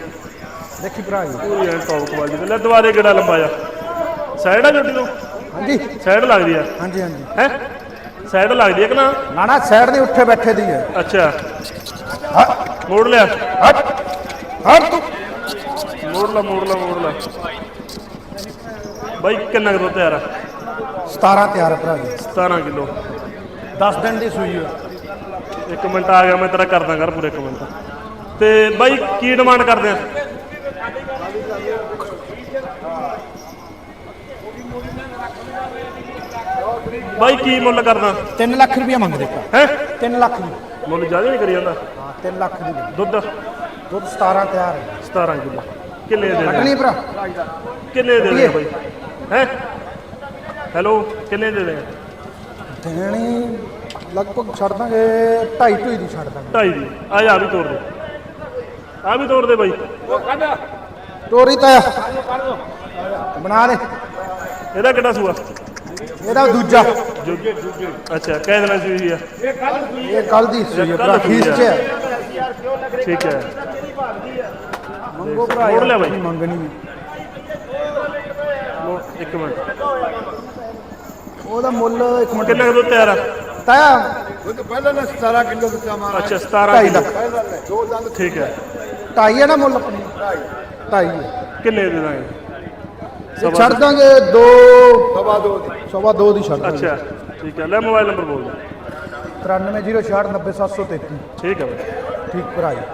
ਦੇਖੀ ਭਰਾ ਜੀ। ਪੂਰੀ ਐਂ ਟੌਪ ਕੁਆਲਿਟੀ ਤੇ। ਲੈ ਦੁਬਾਰੇ ਕਿਹੜਾ ਲੰਬਾ ਆ? ਸਾਈਡ ਆ ਝੋਟੀ ਨੂੰ ਹਾਂਜੀ। ਸਾਈਡ ਲੱਗਦੀ ਆ? ਹਾਂਜੀ ਹਾਂਜੀ। ਹੈ? ਸਾਈਡ ਲੱਗਦੀ ਹੈ ਕਿ ਨਾ? ਨਾ ਨਾ ਸਾਈਡ ਦੇ ਉੱਠੇ ਬੈਠੇ ਦੀ ਹੈ ਅੱਛਾ। ਮੋੜ ਲਿਆ। ਹਟ ਹਟ। ਤੂੰ ਮੋੜ ਲਾ ਮੋੜ ਲਾ ਮੋੜ ਲਾ। ਬਾਈ ਕਿੰਨਾ ਕੁ ਦੁੱਧ ਤਿਆਰ ਆ 17 ਤਿਆਰ ਭਰਾ ਜੀ। 17 ਕਿਲੋ। 10 ਦਿਨ ਦੀ ਸੂਈ ਹੈ ਇੱਕ ਮਿੰਟ ਆ ਗਿਆ ਮੈਂ ਤੇਰਾ ਕਰਦਾ ਕਰ ਪੂਰੇ ਇੱਕ ਮਿੰਟ। ਤੇ ਬਾਈ ਕੀ ਡਿਮਾਂਡ ਕਰਦੇ ਆ? ਬਾਈ ਕੀ ਮੁੱਲ ਕਰਦਾ? 3 ਲੱਖ ਰੁਪਇਆ ਮੰਗਦੇ ਹੈ? 3 ਲੱਖ। ਮੁੱਲ ਜ਼ਿਆਦਾ ਨਹੀਂ ਕਰੀ ਜਾਂਦਾ। 3 ਲੱਖ ਦੀ। ਦੁੱਧ? ਦੁੱਧ 17 ਤਿਆਰ ਹੈ। 17 ਕਿਲੋ। ਕਿੰਨੇ ਦੇ ਦੇ ਕੱਟਣੀ ਭਰਾ? ਕਿੰਨੇ ਦੇ ਦੇ ਬਾਈ? ਹੈ? ਹੈਲੋ ਕਿੰਨੇ ਦੇ ਦੇ ਦੇਣੀ ਲਗਭਗ ਛੱਡ ਦਾਂਗੇ 2.5 ਢੂਈ ਦੀ ਛੱਡ ਦਾਂਗੇ। ਢਾਈ ਦੀ। ਆ ਜਾ ਆ ਵੀ ਤੋੜ ਦੇ। ਆ ਵੀ ਤੋੜ ਦੇ ਬਾਈ। ਤੋਰੀ ਤਾਇਆ। ਬਣਾ ਦੇ। ਇਹਦਾ ਕਿਹੜਾ ਸੂਆ? ਇਹਦਾ ਦੂਜਾ। ਅੱਛਾ ਕਹਿ ਦੇਣਾ ਸੀ ਹੋਈ ਆ। ਇਹ ਕੱਲ ਦੀ ਸੂਈ ਹੈ ਭਰਾ। ਖੀਸ ਚ ਠੀਕ ਹੈ। ਮੰਗੋ ਭਰਾ ਮੋੜ ਲਿਆ ਬਾਈ। ਮੰਗਣੀ ਵੀ। ਲੋ ਇੱਕ ਮਿੰਟ। ਉਹਦਾ ਮੁੱਲ ਇੱਕ ਮਿੰਟ। ਕਿੰਨਾ ਕੁ ਦੁੱਧ ਤਿਆਰ ਆ? ਤਾਇਆ। ਪਹਿਲਾਂ ਨਾ 17 ਕਿਲੋ ਦਿੱਤਾ ਮਾਰਾ ਅੱਛਾ 17 ਢਾਈ ਕਿਲੋ। ਲੱਖ। ਠੀਕ ਹੈ। ਢਾਈ ਹੈ ਨਾ ਮੁੱਲ ਆਪਣੀ? ਢਾਈ। ਹੈ। ਕਿੰਨੇ ਦੇ ਦਾਂਗੇ ਇਹ? ਛੱਡ ਦਾਂਗੇ ਦੋ। ਸਵਾ ਦੋ ਦੀ। ਸਵਾ ਦੋ ਦੀ ਛੱਡ ਅੱਛਾ ਠੀਕ ਹੈ। ਲੈ ਮੋਬਾਈਲ ਨੰਬਰ ਬੋਲ ਦੇ 9306 90733 ਠੀਕ ਹੈ ਬਾਈ। ਠੀਕ ਭਰਾ ਜੀ